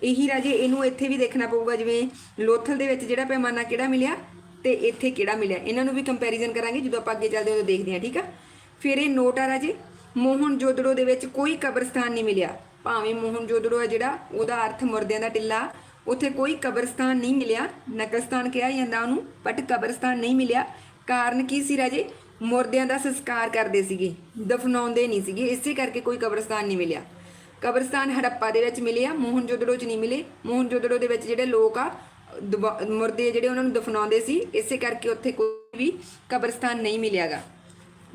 Speaker 1: ਇਹੀ ਰਾਜੇ ਇਹਨੂੰ ਇੱਥੇ ਵੀ ਦੇਖਣਾ ਪਊਗਾ ਜਿਵੇਂ ਲੋਥਲ ਦੇ ਵਿੱਚ ਜਿਹੜਾ ਪੈਮਾਨਾ ਕਿਹੜਾ ਮਿਲਿਆ ਤੇ ਇੱਥੇ ਕਿਹੜਾ ਮਿਲਿਆ। ਇਹਨਾਂ ਨੂੰ ਵੀ ਕੰਪੈਰੀਜ਼ਨ ਕਰਾਂਗੇ, ਜਦੋਂ ਆਪਾਂ ਅੱਗੇ ਚੱਲਦੇ ਹਾਂ ਉਦੋਂ ਦੇਖਦੇ ਹਾਂ, ਠੀਕ ਆ? ਫਿਰ ਇਹ ਨੋਟ ਆ ਰਾਜੇ, ਮੋਹਨ ਜੋਦੜੋ ਦੇ ਵਿੱਚ ਕੋਈ ਕਬਰਸਤਾਨ ਨਹੀਂ ਮਿਲਿਆ। ਭਾਵੇਂ ਮੋਹਨ ਜੋਦੜੋ ਆ ਜਿਹੜਾ, ਉਹਦਾ ਅਰਥ ਮੁਰਦਿਆਂ ਦਾ ਟਿੱਲਾ, ਉੱਥੇ ਕੋਈ ਕਬਰਸਤਾਨ ਨਹੀਂ ਮਿਲਿਆ ਨਕਰਸਤਾਨ ਕਿਹਾ ਜਾਂਦਾ ਉਹਨੂੰ ਬਟ ਕਬਰਸਤਾਨ ਨਹੀਂ ਮਿਲਿਆ। ਕਾਰਨ ਕੀ ਸੀ ਰਾਜੇ? ਮੁਰਦਿਆਂ ਦਾ ਸੰਸਕਾਰ ਕਰਦੇ ਸੀਗੇ, ਦਫਨਾਉਂਦੇ ਨਹੀਂ ਸੀਗੇ, ਇਸੇ ਕਰਕੇ ਕੋਈ ਕਬਰਸਤਾਨ ਨਹੀਂ ਮਿਲਿਆ। ਕਬਰਸਤਾਨ ਹੜੱਪਾ ਦੇ ਵਿੱਚ ਮਿਲੇ ਆ ਮੋਹਨਜੋਦੜੋ ਚ ਨਹੀਂ ਮਿਲੇ। ਮੋਹਨਜੋਦੜੋ ਦੇ ਵਿੱਚ ਜਿਹੜੇ ਲੋਕ ਆ, ਦਬਾ- ਮੁਰਦੇ ਜਿਹੜੇ ਉਹਨਾਂ ਨੂੰ ਦਫਨਾਉਂਦੇ ਸੀ, ਇਸੇ ਕਰਕੇ ਉੱਥੇ ਕੋਈ ਵੀ ਕਬਰਸਤਾਨ ਨਹੀਂ ਮਿਲਿਆਗਾ।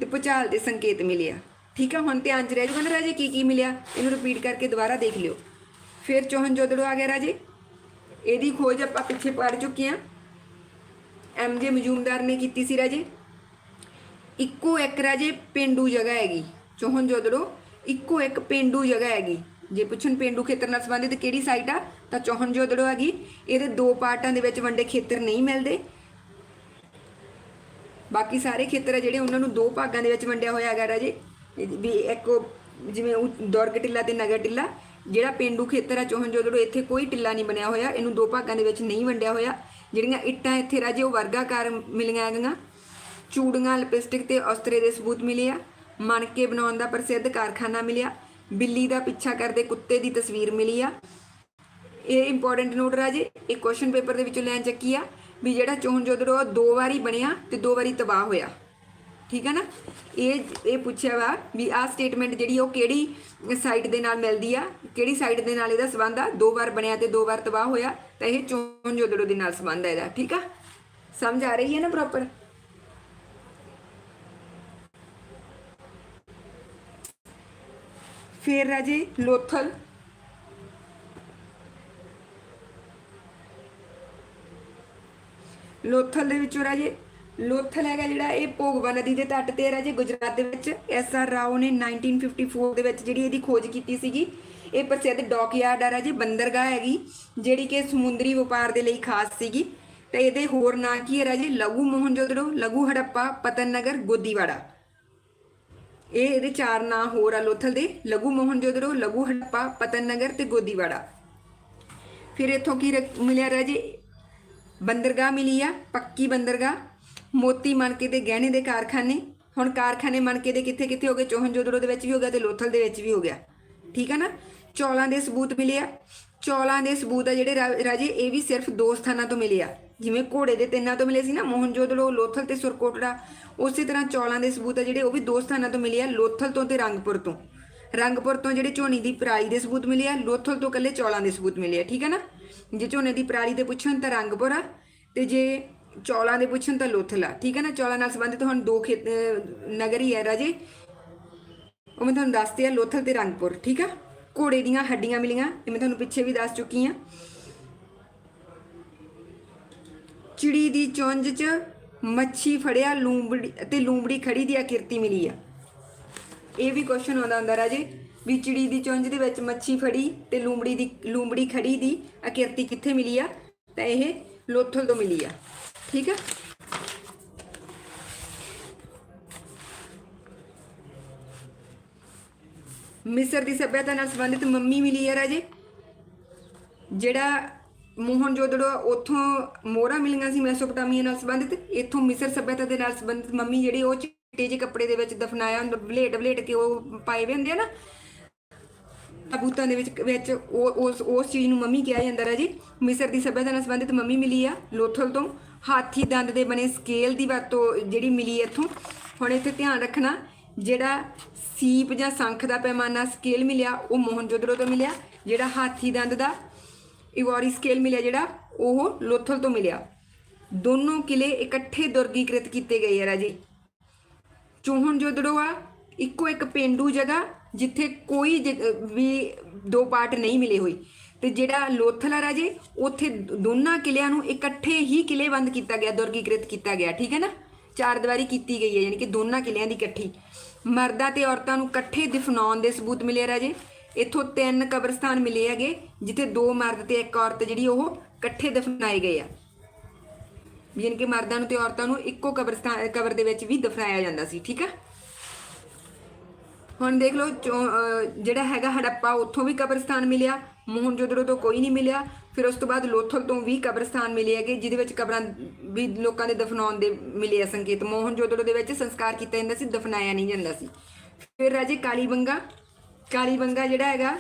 Speaker 1: ਤੇ ਭੁਚਾਲ ਦੇ ਸੰਕੇਤ ਮਿਲੇ ਆ ਠੀਕ ਆ, ਹੁਣ ਧਿਆਨ ਚ ਰਹਿ ਜੂਗਾ ਨਾ ਰਾਜੇ, ਕੀ ਕੀ ਮਿਲਿਆ? ਇਹਨੂੰ ਰਿਪੀਟ ਕਰਕੇ ਦੁਬਾਰਾ ਦੇਖ ਲਿਓ। ਫਿਰ ਚੋਹਨਜੋਦੜੋ ਆ ਗਿਆ ਰਾਜੇ। ਇਹਦੀ ਖੋਜ ਆਪਾਂ ਪਿੱਛੇ ਪੜ ਚੁੱਕੇ ਆ। ਐਮ ਜੇ ਮਜੂਮਦਾਰ ਨੇ ਕੀਤੀ ਸੀ ਰਾਜੇ। ਇੱਕੋ ਇੱਕ ਰਾਜੇ ਪਿੰਡੂ ਜਗ੍ਹਾ ਹੈਗੀ। ਚੋਹਨ ਜੋਦੜੋ, ਇੱਕੋ ਇੱਕ ਪਿੰਡੂ ਜਗ੍ਹਾ ਹੈਗੀ। ਜੇ ਪੁੱਛਣ ਪਿੰਡੂ ਖੇਤਰ ਨਾਲ ਸੰਬੰਧਿਤ ਕਿਹੜੀ ਸਾਈਟ ਆ, ਤਾਂ ਚੋਹਨ ਜੋਦੜੋ ਹੈਗੀ ਇਹਦੇ ਦੋ ਪਾਰਟਾਂ ਦੇ ਵਿੱਚ ਵੰਡੇ ਖੇਤਰ ਨਹੀਂ ਮਿਲਦੇ। ਬਾਕੀ ਸਾਰੇ ਖੇਤਰ ਆ ਜਿਹੜੇ ਉਹਨਾਂ ਨੂੰ ਦੋ ਭਾਗਾਂ ਦੇ ਵਿੱਚ ਵੰਡਿਆ ਹੋਇਆ ਹੈਗਾ ਰਾਜੇ। ਵੀ ਇੱਕ ਉਹ ਜਿਵੇਂ ਉਹ ਦੁਰਗ ਟਿੱਲਾ ਤੇ ਨਗਰ ਟਿੱਲਾ, ਜਿਹੜਾ ਪਿੰਡੂ ਖੇਤਰ ਆ ਚੋਹਨ ਜੋਦੜੋ ਇੱਥੇ ਕੋਈ ਟਿੱਲਾ ਨਹੀਂ ਬਣਿਆ ਹੋਇਆ। ਇਹਨੂੰ ਦੋ ਭਾਗਾਂ ਦੇ ਵਿੱਚ ਨਹੀਂ ਵੰਡਿਆ ਹੋਇਆ। ਜਿਹੜੀਆਂ ਇੱਟਾਂ ਇੱਥੇ ਰਾਜੇ ਉਹ ਵਰਗਾਕਾਰ ਮਿਲੀਆਂ ਹੈਗੀਆਂ। ਚੂੜੀਆਂ, ਲਿਪਸਟਿਕ ਤੇ ਔਸਤਰੇ ਦੇ ਸਬੂਤ ਮਿਲੇ ਆ। ਮਣਕੇ ਬਣਾਉਣ ਦਾ ਪ੍ਰਸਿੱਧ ਕਾਰਖਾਨਾ ਮਿਲਿਆ। ਬਿੱਲੀ ਦਾ ਪਿੱਛਾ ਕਰਦੇ ਕੁੱਤੇ ਦੀ ਤਸਵੀਰ ਮਿਲੀ ਆ। ਇਹ ਇੰਪੋਰਟੈਂਟ ਨੋਟ ਰਾਜੇ, ਇਹ ਕੁਐਸਚਨ ਪੇਪਰ ਦੇ ਵਿੱਚੋਂ ਲੈਣ ਚੱਕੀ ਆ। ਵੀ ਜਿਹੜਾ ਚੋਹਨ ਜੋਦੜੋ ਦੋ ਵਾਰੀ ਬਣਿਆ ਤੇ ਦੋ ਵਾਰੀ ਤਬਾਹ ਹੋਇਆ ਠੀਕ ਹੈ ਨਾ ਇਹ ਇਹ ਪੁੱਛਿਆ ਵਾ ਵੀ ਆਹ ਸਟੇਟਮੈਂਟ ਜਿਹੜੀ ਉਹ ਕਿਹੜੀ ਸਾਈਟ ਦੇ ਨਾਲ ਮਿਲਦੀ ਆ ਕਿਹੜੀ ਸਾਈਟ ਦੇ ਨਾਲ ਇਹਦਾ ਸੰਬੰਧ ਆ ਦੋ ਵਾਰ ਬਣਿਆ ਤੇ ਦੋ ਵਾਰ ਤਬਾਹ ਹੋਇਆ ਤਾਂ ਇਹ ਚੋਣ ਜੋਦੜੋ ਦੇ ਨਾਲ ਸੰਬੰਧ ਹੈ ਇਹਦਾ ਠੀਕ ਆ ਸਮਝ ਆ ਰਹੀ ਹੈ ਨਾ ਪ੍ਰੋਪਰ ਫਿਰ ਰਾਜੇ ਲੋਥਲ ਲੋਥਲ ਦੇ ਵਿੱਚੋਂ ਰਾਜੇ ਲੋਥਲ ਹੈਗਾ ਜਿਹੜਾ ਇਹ ਭੋਗਵਾ ਨਦੀ ਦੇ ਤੱਟ ਤੇ ਰਾਜੇ ਗੁਜਰਾਤ ਦੇ ਵਿੱਚ। ਐਸ ਆਰ ਰਾਓ ਨੇ 1954 ਦੇ ਵਿੱਚ ਜਿਹੜੀ ਇਹਦੀ ਖੋਜ ਕੀਤੀ ਸੀਗੀ। ਇਹ ਪ੍ਰਸਿੱਧ ਡੌਕਯਾਰਡ ਆ ਰਾਜੇ ਬੰਦਰਗਾਹ ਹੈਗੀ, ਜਿਹੜੀ ਕਿ ਸਮੁੰਦਰੀ ਵਪਾਰ ਦੇ ਲਈ ਖਾਸ ਸੀਗੀ। ਤੇ ਇਹਦੇ ਹੋਰ ਨਾਂ ਕੀ ਹੈ ਰਾਜੇ ਲਘੂ ਮੋਹਨਜੋਦੜੋ ਲਘੂ ਹੜੱਪਾ, ਪਤਨ ਨਗਰ, ਗੋਦੀਵਾੜਾ। ਇਹ ਇਹਦੇ ਚਾਰ ਨਾਂ ਹੋਰ ਆ ਲੋਥਲ ਦੇ। ਲਘੂ ਮੋਹਨਜੋਦੜੋ ਲਘੂ ਹੜੱਪਾ, ਪਤਨ ਨਗਰ ਤੇ ਗੋਦੀਵਾੜਾ। ਫਿਰ ਇੱਥੋਂ ਕੀ ਰਕ- ਮਿਲਿਆ ਰਾਜੇ ਬੰਦਰਗਾਹ ਮਿਲੀ ਆ, ਪੱਕੀ ਬੰਦਰਗਾਹ। ਮੋਤੀ ਮਣਕੇ ਦੇ ਗਹਿਣੇ ਦੇ ਕਾਰਖਾਨੇ। ਹੁਣ ਕਾਰਖਾਨੇ ਮਣਕੇ ਦੇ ਕਿੱਥੇ ਕਿੱਥੇ ਹੋ ਗਏ? ਚੋਹਨਜੋਦੜੋ ਦੇ ਵਿੱਚ ਵੀ ਹੋ ਗਿਆ ਤੇ ਲੋਥਲ ਦੇ ਵਿੱਚ ਵੀ ਹੋ ਗਿਆ। ਠੀਕ ਆ ਨਾ? ਚੌਲਾਂ ਦੇ ਸਬੂਤ ਮਿਲੇ ਆ। ਚੌਲਾਂ ਦੇ ਸਬੂਤ ਆ ਜਿਹੜੇ ਰਾ- ਰਾਜੇ, ਇਹ ਵੀ ਸਿਰਫ ਦੋ ਸਥਾਨਾਂ ਤੋਂ ਮਿਲੇ ਆ। ਜਿਵੇਂ ਘੋੜੇ ਦੇ ਤਿੰਨਾਂ ਤੋਂ ਮਿਲੇ ਸੀ ਨਾ, ਮੋਹਨਜੋਦੜੋ, ਲੋਥਲ ਤੇ ਸੁਰਕੋਟੜਾ। ਉਸੇ ਤਰ੍ਹਾਂ ਚੌਲਾਂ ਦੇ ਸਬੂਤ ਆ ਜਿਹੜੇ, ਉਹ ਵੀ ਦੋ ਸਥਾਨਾਂ ਤੋਂ ਮਿਲੇ ਆ, ਲੋਥਲ ਤੋਂ ਤੇ ਰੰਗਪੁਰ ਤੋਂ। ਰੰਗਪੁਰ ਤੋਂ ਜਿਹੜੇ ਝੋਨੀ ਦੀ ਪਰਾਲੀ ਦੇ ਸਬੂਤ ਮਿਲੇ ਆ, ਲੋਥਲ ਤੋਂ ਕੱਲੇ ਚੌਲਾਂ ਦੇ ਸਬੂਤ ਮਿਲੇ ਆ। ਠੀਕ ਹੈ ਨਾ? ਜੇ ਝੋਨੇ ਦੀ ਪਰਾਲੀ ਦੇ ਪੁੱਛਣ ਤਾਂ ਰੰਗਪੁਰ ਤੇ ਜੇ ਚੌਲਾਂ ਦੇ ਪੁੱਛਣ ਤਾਂ ਲੋਥਲ ਆ ਠੀਕ ਹੈ ਨਾ? ਚੌਲਾਂ ਨਾਲ ਸੰਬੰਧਿਤ ਹੁਣ ਦੋ ਖੇਤ, ਅਹ, ਨਗਰ ਹੀ ਹੈ ਰਾਜੇ। ਉਹ ਮੈਂ ਤੁਹਾਨੂੰ ਦੱਸਦੇ ਆ ਲੋਥਲ ਤੇ ਰੰਗਪੁਰ ਠੀਕ ਆ? ਘੋੜੇ ਦੀਆਂ ਹੱਡੀਆਂ ਮਿਲੀਆਂ। ਇਹ ਮੈਂ ਤੁਹਾਨੂੰ ਪਿੱਛੇ ਵੀ ਦੱਸ ਚੁੱਕੀ ਆ ਚਿੜੀ ਦੀ ਚੁੰਝ 'ਚ ਮੱਛੀ ਫੜਿਆ, ਲੂੰਬੜੀ, ਤੇ ਲੂੰਬੜੀ ਖੜੀ ਦੀ ਆਕਿਰਤੀ ਮਿਲੀ ਆ। ਇਹ ਵੀ ਕੁਐਸਚਨ ਆਉਂਦਾ ਹੁੰਦਾ ਰਾਜੇ। ਵੀ ਚਿੜੀ ਦੀ ਚੁੰਝ ਦੇ ਵਿੱਚ ਮੱਛੀ ਫੜੀ ਤੇ ਲੂੰਬੜੀ ਦੀ, ਲੂੰਬੜੀ ਖੜੀ ਦੀ ਆਕਿਰਤੀ ਕਿੱਥੇ ਮਿਲੀ ਆ? ਤਾਂ ਇਹ ਲੋਥਲ ਤੋਂ ਮਿਲੀ ਆ। ਠੀਕ ਆ? ਮਿਸਰ ਦੀ ਸਭਿਅਤਾ ਨਾਲ ਸੰਬੰਧਿਤ ਮੰਮੀ ਮਿਲੀ ਆ ਰਾਜੇ। ਜਿਹੜਾ ਮੋਹਨ ਜੋਦੜੋ ਉੱਥੋਂ ਮੋਹਰਾਂ ਮਿਲੀਆਂ ਸੀ ਮੈਸੋਪੋਟਾਮੀਆ ਨਾਲ ਸੰਬੰਧਿਤ। ਇੱਥੋਂ ਮਿਸਰ ਸਭਿਅਤਾ ਦੇ ਨਾਲ ਸੰਬੰਧਿਤ ਮੰਮੀ ਜਿਹੜੀ ਉਹ ਚਿੱਟੇ ਜਿਹੇ ਕੱਪੜੇ ਦੇ ਵਿੱਚ ਦਫਨਾਇਆ ਹੁੰਦਾ ਬਲੇਡ ਬਲੇਡ ਕੇ ਉਹ ਪਾਏ ਵੇ ਹੁੰਦੇ ਆ ਨਾ। ਤਾਬੂਤਾਂ ਦੇ ਵਿੱਚ ਵਿੱਚ ਉਹ ਉਸ ਉਸ ਚੀਜ਼ ਨੂੰ ਮੰਮੀ ਕਿਹਾ ਜਾਂਦਾ ਰਾਜੀ। ਮਿਸਰ ਦੀ ਸਭਿਅਤਾ ਨਾਲ ਸੰਬੰਧਿਤ ਮੰਮੀ ਮਿਲੀ ਆ, ਲੋਥਲ ਤੋਂ। ਹਾਥੀ ਦੰਦ ਦੇ ਬਣੇ ਸਕੇਲ ਦੀ ਵਰਤੋਂ ਜਿਹੜੀ ਮਿਲੀ ਇੱਥੋਂ। ਹੁਣ ਇੱਥੇ ਧਿਆਨ ਰੱਖਣਾ, ਜਿਹੜਾ ਸੀਪ ਜਾਂ ਸੰਖ ਦਾ ਪੈਮਾਨਾ ਸਕੇਲ ਮਿਲਿਆ, ਉਹ ਮੋਹਨਜੋਦੜੋ ਤੋਂ ਮਿਲਿਆ। ਜਿਹੜਾ ਹਾਥੀ ਦੰਦ ਦਾ ਇਵੋਰੀ ਸਕੇਲ ਮਿਲਿਆ, ਜਿਹੜਾ ਉਹ ਲੋਥਲ ਤੋਂ ਮਿਲਿਆ। ਦੋਨੋਂ ਕਿਲੇ ਇਕੱਠੇ ਦੁਰਗੀਕ੍ਰਿਤ ਕੀਤੇ ਗਏ ਆ ਰਾਜੀ। ਚੋਹਣ ਜੋਦੜੋ ਆ, ਇੱਕੋ ਇੱਕ ਪਿੰਡੂ ਜਗ੍ਹਾ ਜਿੱਥੇ ਕੋਈ ਜ- ਵੀ ਦੋ ਪਾਰਟ ਨਹੀਂ ਮਿਲੇ ਹੋਏ। ਤੇ ਜਿਹੜਾ ਲੋਥਲ ਆ ਰਾਜੇ, ਉੱਥੇ ਦੋਨਾਂ ਕਿਲਿਆਂ ਨੂੰ ਇਕੱਠੇ ਹੀ ਕਿਲੇਬੰਦ ਕੀਤਾ ਗਿਆ, ਦੁਰਗੀਕ੍ਰਿਤ ਕੀਤਾ ਗਿਆ, ਠੀਕ ਹੈ ਨਾ? ਚਾਰ ਦੀਵਾਰੀ ਕੀਤੀ ਗਈ ਹੈ, ਯਾਨੀ ਕਿ ਦੋਨਾਂ ਕਿਲਿਆਂ ਦੀ ਇਕੱਠੀ। ਮਰਦਾਂ ਤੇ ਔਰਤਾਂ ਨੂੰ ਇਕੱਠੇ ਦਫਨਾਉਣ ਦੇ ਸਬੂਤ ਮਿਲੇ ਆ ਰਾਜੇ। ਇੱਥੋਂ ਤਿੰਨ ਕਬਰਸਤਾਨ ਮਿਲੇ ਹੈਗੇ, ਜਿੱਥੇ ਦੋ ਮਰਦ ਤੇ ਇੱਕ ਔਰਤ ਜਿਹੜੀ ਉਹ ਇਕੱਠੇ ਦਫਨਾਏ ਗਏ ਆ। ਯਾਨੀ ਕਿ ਮਰਦਾਂ ਨੂੰ ਤੇ ਔਰਤਾਂ ਨੂੰ ਇੱਕੋ ਕਬਰਸਤਾਨ ਕਬਰ ਦੇ ਵਿੱਚ ਵੀ ਦਫਨਾਇਆ ਜਾਂਦਾ ਸੀ, ਠੀਕ ਆ? ਹੁਣ ਦੇਖ ਲਓ, ਚੋ- ਜਿਹੜਾ ਹੈਗਾ ਹੜੱਪਾ, ਉੱਥੋਂ ਵੀ ਕਬਰਸਤਾਨ ਮਿਲਿਆ। ਮੋਹਨਜੋਦੜੋ ਤੋਂ ਕੋਈ ਨਹੀਂ ਮਿਲਿਆ। ਫਿਰ ਉਸ ਤੋਂ ਬਾਅਦ ਲੋਥਲ ਤੋਂ ਵੀ ਕਬਰਸਤਾਨ ਮਿਲੇ ਹੈਗੇ, ਜਿਹਦੇ ਵਿੱਚ ਕਬਰਾਂ ਵੀ ਲੋਕਾਂ ਦੇ ਦਫਨਾਉਣ ਦੇ ਮਿਲੇ ਆ ਸੰਕੇਤ। ਮੋਹਨਜੋਦੜੋ ਦੇ ਵਿੱਚ ਸੰਸਕਾਰ ਕੀਤਾ ਜਾਂਦਾ ਸੀ, ਦਫਨਾਇਆ ਨਹੀਂ ਜਾਂਦਾ ਸੀ। ਫਿਰ ਰਾਜੇ ਕਾਲੀਬੰਗਾ ਕਾਲੀਬੰਗਾ ਜਿਹੜਾ ਹੈਗਾ,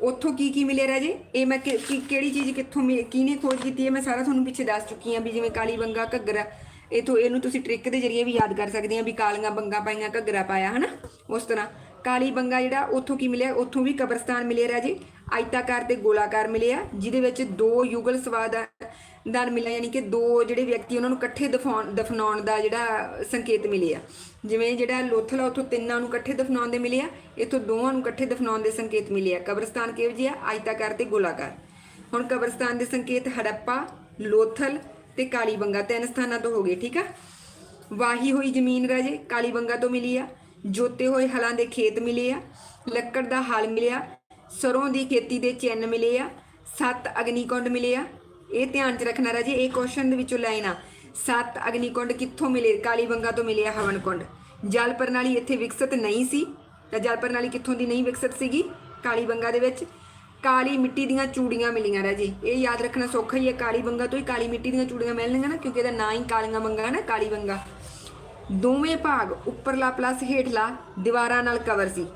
Speaker 1: ਉੱਥੋਂ ਕੀ ਕੀ ਮਿਲੇ ਰਾਜੇ? ਇਹ ਮੈਂ ਕਿਹੜੀ ਚੀਜ਼ ਕਿੱਥੋਂ ਮਿ- ਕਿਹਨੇ ਖੋਜ ਕੀਤੀ ਹੈ? ਮੈਂ ਸਾਰਾ ਤੁਹਾਨੂੰ ਪਿੱਛੇ ਦੱਸ ਚੁੱਕੀ ਹਾਂ ਵੀ ਜਿਵੇਂ ਕਾਲੀ ਬੰਗਾ ਘੱਗਰਾ ਇਥੋਂ ਇਹਨੂੰ ਤੁਸੀਂ ਟ੍ਰਿਕ ਦੇ ਜ਼ਰੀਏ ਵੀ ਯਾਦ ਕਰ ਸਕਦੇ ਆ ਵੀ ਕਾਲੀਆਂ ਬੰਗਾ ਪਾਈਆਂ, ਘੱਗਰਾ ਪਾਇਆ, ਹਨਾ? ਉਸ ਤਰ੍ਹਾਂ। ਕਾਲੀ ਬੰਗਾ ਜਿਹੜਾ, ਉੱਥੋਂ ਕੀ ਮਿਲਿਆ? ਉੱਥੋਂ ਵੀ ਕਬਰਸਤਾਨ ਮਿਲੇ ਰਾਜੇ। ਆਇਤਾਕਾਰ ਤੇ ਗੋਲਾਕਾਰ ਮਿਲੇ ਆ ਜਿਹਦੇ ਵਿੱਚ ਦੋ ਯੁਗਲ ਸਵਾਦ ਦਾਨ ਮਿਲਿਆ ਯਾਨੀ ਕਿ ਦੋ ਜਿਹੜੇ ਵਿਅਕਤੀ ਉਹਨਾਂ ਨੂੰ ਇਕੱਠੇ ਦਫਾਉਣ ਦਫਨਾਉਣ ਦਾ ਜਿਹੜਾ ਸੰਕੇਤ ਮਿਲੇ ਆ ਜਿਵੇਂ ਜਿਹੜਾ ਲੋਥਲਾ ਉੱਥੋਂ ਤਿੰਨਾਂ ਨੂੰ ਇਕੱਠੇ ਦਫਨਾਉਣ ਦੇ ਮਿਲੇ ਆ ਇੱਥੋਂ ਦੋਵਾਂ ਨੂੰ ਇਕੱਠੇ ਦਫਨਾਉਣ ਦੇ ਸੰਕੇਤ ਮਿਲੇ ਆ ਕਬਰਸਤਾਨ ਕਿਹੋ ਜਿਹੇ ਆਇਤਾਕਾਰ ਤੇ ਗੋਲਾਕਾਰ। ਹੁਣ ਕਬਰਸਤਾਨ ਦੇ ਸੰਕੇਤ ਹੜੱਪਾ, ਲੋਥਲ ਤੇ ਕਾਲੀਬੰਗਾ ਤਿੰਨ ਸਥਾਨਾਂ ਤੋਂ ਹੋ ਗਏ, ਠੀਕ ਆ? ਵਾਹੀ ਹੋਈ ਜ਼ਮੀਨ ਰਾਜੇ, ਕਾਲੀ ਕਾਲੀਬੰਗਾ ਤੋਂ ਮਿਲੀ ਆ। ਜੋਤੇ ਹੋਏ ਹਲਾਂ ਦੇ ਖੇਤ ਮਿਲੇ ਆ, ਲੱਕੜ ਦਾ ਹਲ ਮਿਲਿਆ, ਸਰੋਂ ਦੀ ਖੇਤੀ ਦੇ ਚਿੰਨ ਮਿਲੇ ਆ, ਸੱਤ ਅਗਨੀਕੁੰਡ ਮਿਲੇ ਆ। ਇਹ ਧਿਆਨ 'ਚ ਰੱਖਣਾ ਰਾਜੇ, ਇਹ ਕੁਐਸਚਨ ਦੇ ਵਿੱਚੋਂ ਲਾਈਨ ਆ। ਸੱਤ ਅਗਨੀਕੁੰਡ ਕਿੱਥੋਂ ਮਿਲੇ? ਕਾਲੀ ਕਾਲੀਬੰਗਾ ਤੋਂ ਮਿਲਿਆ ਹਵਨ ਕੁੰਡ ਜਲ ਪ੍ਰਣਾਲੀ ਇੱਥੇ ਵਿਕਸਿਤ ਨਹੀਂ ਸੀ। ਤਾਂ ਜਲ ਪ੍ਰਣਾਲੀ ਕਿੱਥੋਂ ਦੀ ਨਹੀਂ ਵਿਕਸਿਤ ਸੀਗੀ? ਕਾਲੀ ਬੰਗਾ ਦੇ ਵਿੱਚ। ਕਾਲੀ ਮਿੱਟੀ ਦੀਆਂ ਚੂੜੀਆਂ ਮਿਲੀਆਂ ਰਾਜੇ ਇਹ ਯਾਦ ਰੱਖਣਾ ਸੌਖਾ ਹੀ ਹੈ, ਕਾਲੀ ਬੰਗਾ ਤੋਂ ਹੀ ਕਾਲੀ ਮਿੱਟੀ ਦੀਆਂ ਚੂੜੀਆਂ ਮਿਲਣਗੀਆਂ ਨਾ, ਕਿਉਂਕਿ ਇਹਦਾ ਨਾਂ ਹੀ ਕਾਲੀਆਂ ਬੰਗਾ ਹੈ ਨਾ, ਕਾਲੀ ਬੰਗਾ। ਦੋਵੇਂ ਭਾਗ ਉੱਪਰਲਾ ਪਲੱਸ ਹੇਠਲਾ ਦੀਵਾਰਾਂ ਨਾਲ ਕਵਰ ਸੀ।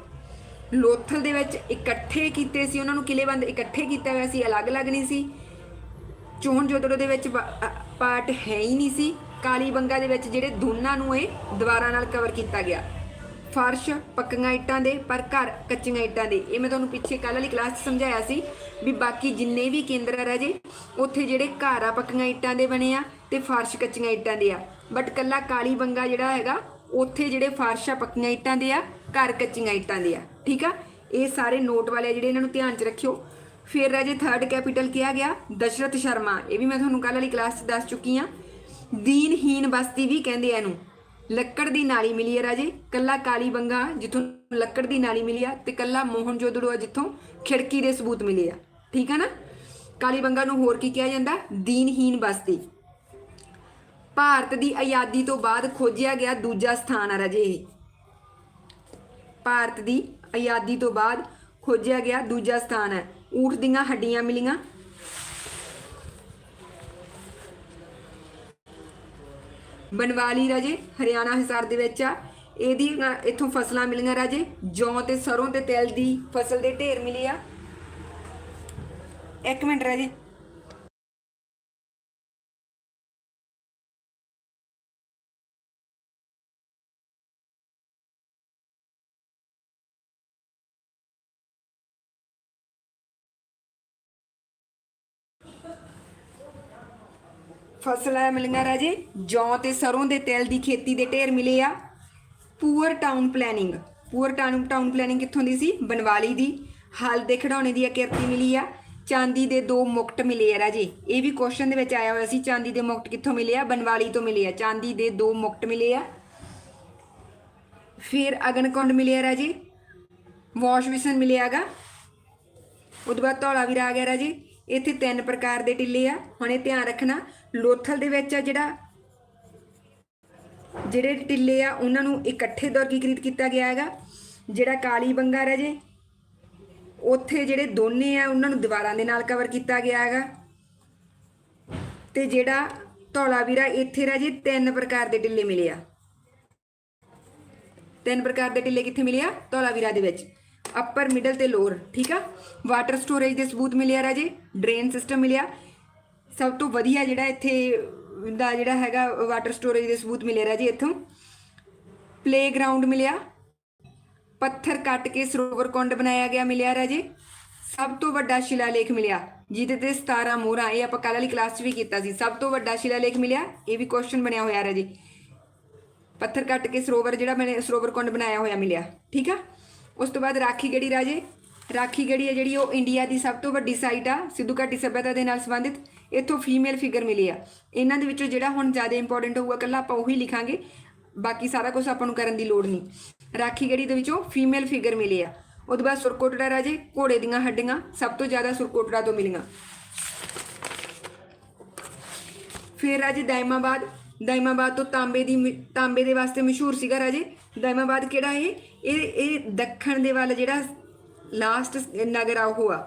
Speaker 1: ਲੋਥਲ ਦੇ ਵਿੱਚ ਇਕੱਠੇ ਕੀਤੇ ਸੀ, ਉਹਨਾਂ ਨੂੰ ਕਿਲੇਬੰਦ ਇਕੱਠੇ ਕੀਤਾ ਹੋਇਆ ਸੀ, ਅਲੱਗ-ਅਲੱਗ ਨਹੀਂ ਸੀ। ਚੋਣ ਜੋਦੜੋ ਦੇ ਵਿੱਚ ਪਾਰਟ ਹੈ ਹੀ ਨਹੀਂ ਸੀ। ਕਾਲੀ ਬੰਗਾ ਦੇ ਵਿੱਚ ਜਿਹੜੇ ਦੋਨਾਂ ਨੂੰ ਇਹ ਦੀਵਾਰਾਂ ਨਾਲ ਕਵਰ ਕੀਤਾ ਗਿਆ। ਫਰਸ਼, ਪੱਕੀਆਂ ਇੱਟਾਂ ਦੇ, ਪਰ ਘਰ ਕੱਚੀਆਂ ਇੱਟਾਂ ਦੇ। ਇਹ ਮੈਂ ਤੁਹਾਨੂੰ ਪਿੱਛੇ ਕੱਲ ਵਾਲੀ ਕਲਾਸ 'ਚ ਸਮਝਾਇਆ ਸੀ ਵੀ ਬਾਕੀ ਜਿੰਨੇ ਵੀ ਕੇਂਦਰ ਆ ਰਾਜੇ, ਉੱਥੇ ਜਿਹੜੇ ਘਰ ਆ ਪੱਕੀਆਂ ਇੱਟਾਂ ਦੇ ਬਣੇ ਆ ਤੇ ਫਰਸ਼ ਕੱਚੀਆਂ ਇੱਟਾਂ ਦੇ ਆ। ਬਟ ਕੱਲਾ ਕਾਲੀ ਬੰਗਾ ਜਿਹੜਾ ਹੈਗਾ, ਉੱਥੇ ਜਿਹੜੇ ਫਰਸ਼ ਆ ਪੱਕੀਆਂ ਇੱਟਾਂ ਦੇ ਆ, ਘਰ ਕੱਚੀਆਂ ਇੱਟਾਂ ਦੇ ਆ। ਠੀਕ ਆ? ਇਹ ਸਾਰੇ ਨੋਟ ਵਾਲੇ ਜਿਹੜੇ ਇਹਨਾਂ ਨੂੰ ਧਿਆਨ 'ਚ ਰੱਖਿਓ। ਫਿਰ ਰਾਜੇ ਥਰਡ ਕੈਪੀਟਲ ਕਿਹਾ ਗਿਆ? ਦਸ਼ਰਥ ਸ਼ਰਮਾ। ਇਹ ਵੀ ਮੈਂ ਤੁਹਾਨੂੰ ਕੱਲ ਵਾਲੀ ਕਲਾਸ 'ਚ ਦੱਸ ਚੁੱਕੀ ਆ। ਦੀਨਹੀਨ ਬਸਤੀ ਵੀ ਕਹਿੰਦੇ ਆ ਇਹਨੂੰ। ਲੱਕੜ ਦੀ ਨਾਲੀ ਮਿਲੀ ਹੈ ਰਾਜੇ। ਕੱਲਾ ਕਾਲੀ ਬੰਗਾ ਜਿੱਥੋਂ ਲੱਕੜ ਦੀ ਨਾਲੀ ਮਿਲੀ ਆ ਤੇ ਕੱਲਾ ਮੋਹਨ ਜੋਦੜੋ ਆ ਜਿੱਥੋਂ ਖਿੜਕੀ ਦੇ ਸਬੂਤ ਮਿਲੇ ਆ। ਠੀਕ ਆ ਨਾ? ਕਾਲੀ ਬੰਗਾ ਨੂੰ ਹੋਰ ਕੀ ਕਿਹਾ ਜਾਂਦਾ? ਦੀਨਹੀਨ ਬਸਤੀ। ਭਾਰਤ ਦੀ ਆਜ਼ਾਦੀ ਤੋਂ ਬਾਅਦ ਖੋਜਿਆ ਗਿਆ ਦੂਜਾ ਸਥਾਨ ਆ ਰਾਜੇ ਇਹ। ਭਾਰਤ ਦੀ ਆਜ਼ਾਦੀ ਤੋਂ ਬਾਅਦ ਖੋਜਿਆ ਗਿਆ ਦੂਜਾ ਸਥਾਨ ਹੈ ਊਠ ਦੀਆਂ ਹੱਡੀਆਂ ਮਿਲੀਆਂ। ਬਨਵਾਲੀ ਰਾਜੇ ਹਰਿਆਣਾ ਹਿਸਾਰ ਦੇ ਵਿੱਚ ਆ। ਇਹਦੀ ਅ, ਇੱਥੋਂ ਫਸਲਾਂ ਮਿਲੀਆਂ ਰਾਜੇ। ਜੌਂ ਤੇ ਸਰੋਂ ਤੇ ਤਿਲ ਦੀ ਫਸਲ ਦੇ ਢੇਰ ਮਿਲੇ ਆ। ਇੱਕ ਮਿੰਟ ਰਾਜੇ। ਫਸਲਾਂ ਮਿਲੀਆਂ ਰਾਜੇ, ਜੌਂ ਤੇ ਸਰੋਂ ਦੇ ਤਿਲ ਦੀ ਖੇਤੀ ਦੇ ਢੇਰ ਮਿਲੇ ਆ। Poor town planning poor town town planning ਕਿੱਥੋਂ ਦੀ ਸੀ? ਬਨਵਾਲੀ ਦੀ। ਹਲ ਦੇ ਖਿਡੌਣੇ ਦੀ ਆਕਿਰਤੀ ਮਿਲੀ ਆ। ਚਾਂਦੀ ਦੇ ਦੋ ਮੁਕਟ ਮਿਲੇ ਆ ਰਾਜੇ। ਇਹ ਵੀ ਕੁਐਸਚਨ ਦੇ ਵਿੱਚ ਆਇਆ ਹੋਇਆ ਸੀ, ਚਾਂਦੀ ਦੇ ਮੁਕਟ ਕਿੱਥੋਂ ਮਿਲੇ ਆ? ਬਨਵਾਲੀ ਤੋਂ ਮਿਲੇ ਆ। ਚਾਂਦੀ ਦੇ ਦੋ ਮੁਕਟ ਮਿਲੇ ਆ। ਫਿਰ ਅਗਨਕੁੰਡ ਮਿਲੇ ਆ ਰਾਜੇ। ਵਾਸ਼ ਵਿਸ਼ਨ ਮਿਲਿਆਗਾ ਉਹਦੇ ਬਾਅਦ ਧੌਲਾ ਵੀਰ ਆ ਗਿਆ ਰਾਜੇ। ਇੱਥੇ ਤਿੰਨ ਪ੍ਰਕਾਰ ਦੇ ਟਿੱਲੇ ਆ। ਹੁਣ ਇਹ ਧਿਆਨ ਰੱਖਣਾ ਲੋਥਲ ਦੇ ਵਿੱਚ ਆ ਜਿਹੜਾ, ਜਿਹੜੇ ਟਿੱਲੇ ਆ, ਉਹਨਾਂ ਨੂੰ ਇਕੱਠੇ ਵਰਗੀਕ੍ਰਿਤ ਕੀਤਾ ਗਿਆ ਹੈਗਾ, ਜਿਹੜਾ ਕਾਲੀ ਬੰਗਾ ਰਾਜੇ, ਉੱਥੇ ਜਿਹੜੇ ਦੋਨੇ ਆ, ਉਹਨਾਂ ਨੂੰ ਦੀਵਾਰਾਂ ਦੇ ਨਾਲ ਕਵਰ ਕੀਤਾ ਗਿਆ ਹੈਗਾ। ਤੇ ਜਿਹੜਾ ਧੌਲਾ ਵੀਰਾ ਇੱਥੇ ਰਾਜੇ, ਤਿੰਨ ਪ੍ਰਕਾਰ ਦੇ ਟਿੱਲੇ ਮਿਲੇ ਆ। ਤਿੰਨ ਪ੍ਰਕਾਰ ਦੇ ਟਿੱਲੇ ਕਿੱਥੇ ਮਿਲਿਆ ਧੌਲਾ ਵੀਰਾ ਦੇ ਵਿੱਚ। ਅਪਰ ਮਿਡਲ ਤੇ ਲੋਅਰ ਠੀਕ ਆ? ਵਾਟਰ ਸਟੋਰੇਜ ਦੇ ਸਬੂਤ ਮਿਲਿਆ ਰਾਜੇ ਡਰੇਨ ਸਿਸਟਮ ਮਿਲਿਆ। ਸਭ ਤੋਂ ਵਧੀਆ ਜਿਹੜਾ ਇੱਥੇ, ਦਾ ਜਿਹੜਾ ਹੈਗਾ ਵਾਟਰ ਸਟੋਰੇਜ ਦੇ ਸਬੂਤ ਮਿਲੇ ਜੀ ਇੱਥੋਂ। ਪਲੇਗਰਾਉਂਡ ਮਿਲਿਆ। ਪੱਥਰ ਕੱਟ ਕੇ ਸਰੋਵਰ ਕੁੰਡ ਬਣਾਇਆ ਗਿਆ ਮਿਲਿਆ ਰਾ ਰਾਜੇ। ਸਭ ਤੋਂ ਵੱਡਾ ਸ਼ਿਲਾਲੇਖ ਮਿਲਿਆ, ਜਿਹਦੇ ਤੇ 17 ਮੋਹਰਾਂ, ਇਹ ਆਪਾਂ ਕੱਲ ਵਾਲੀ ਕਲਾਸ 'ਚ ਵੀ ਕੀਤਾ ਸੀ। ਸਭ ਤੋਂ ਵੱਡਾ ਸ਼ਿਲਾਲੇਖ ਮਿਲਿਆ, ਇਹ ਵੀ ਕੁਐਸਚਨ ਬਣਿਆ ਹੋਇਆ ਰਾਜੇ। ਪੱਥਰ ਕੱਟ ਕੇ ਸਰੋਵਰ ਜਿਹੜਾ ਬਣੇ, ਸਰੋਵਰ ਕੁੰਡ ਬਣਾਇਆ ਹੋਇਆ ਮਿਲਿਆ, ਠੀਕ ਆ? ਉਸ ਤੋਂ ਬਾਅਦ ਰਾਖੀ ਗੜੀ ਰਾਜੇ? ਰਾਖੀ ਗੜੀ ਹੈ, ਜਿਹੜੀ ਉਹ ਇੰਡੀਆ ਦੀ ਸਭ ਤੋਂ ਵੱਡੀ ਸਾਈਟ ਆ, ਸਿੱਧੂ ਘਾਟੀ ਸਭਿਅਤਾ ਦੇ ਨਾਲ ਸੰਬੰਧਿਤ, ਇੱਥੋਂ ਫੀਮੇਲ ਫਿਗਰ ਮਿਲੀ ਆ। ਇਹਨਾਂ ਦੇ ਵਿੱਚੋਂ ਜਿਹੜਾ ਹੁਣ ਜ਼ਿਆਦਾ ਇੰਪੋਰਟੈਂਟ ਹੋਊਗਾ, ਕੱਲਾ ਆਪਾਂ ਉਹੀ ਲਿਖਾਂਗੇ, ਬਾਕੀ ਸਾਰਾ ਕੁਝ ਆਪਾਂ ਨੂੰ ਕਰਨ ਦੀ ਲੋੜ ਨਹੀਂ। ਰਾਖੀ ਗੜੀ ਦੇ ਵਿੱਚੋਂ ਫੀਮੇਲ ਫਿਗਰ ਮਿਲੀ ਆ। ਉਹਦੇ ਬਾਅਦ ਸੁਰਕੋਟੜਾ ਰਾਜੇ, ਘੋੜੇ ਦੀਆਂ ਹੱਡੀਆਂ, ਸਭ ਤੋਂ ਜ਼ਿਆਦਾ ਸੁਰਕੋਟੜਾ ਤੋਂ ਮਿਲੀਆਂ। ਫਿਰ ਰਾਜੇ ਦਾਇਮਾਬਾਦ ਦਾਇਮਾਬਾਦ ਤੋਂ ਤਾਂਬੇ ਦੀ ਮਿ- ਤਾਂਬੇ ਦੇ ਵਾਸਤੇ ਮਸ਼ਹੂਰ ਸੀਗਾ ਰਾਜੇ। ਦਾਇਮਾਬਾਦ ਕਿਹੜਾ ਇਹ ਇਹ ਦੱਖਣ ਦੇ ਵੱਲ ਜਿਹੜਾ ਲਾਸਟ ਨਗਰ ਆ ਉਹ ਆ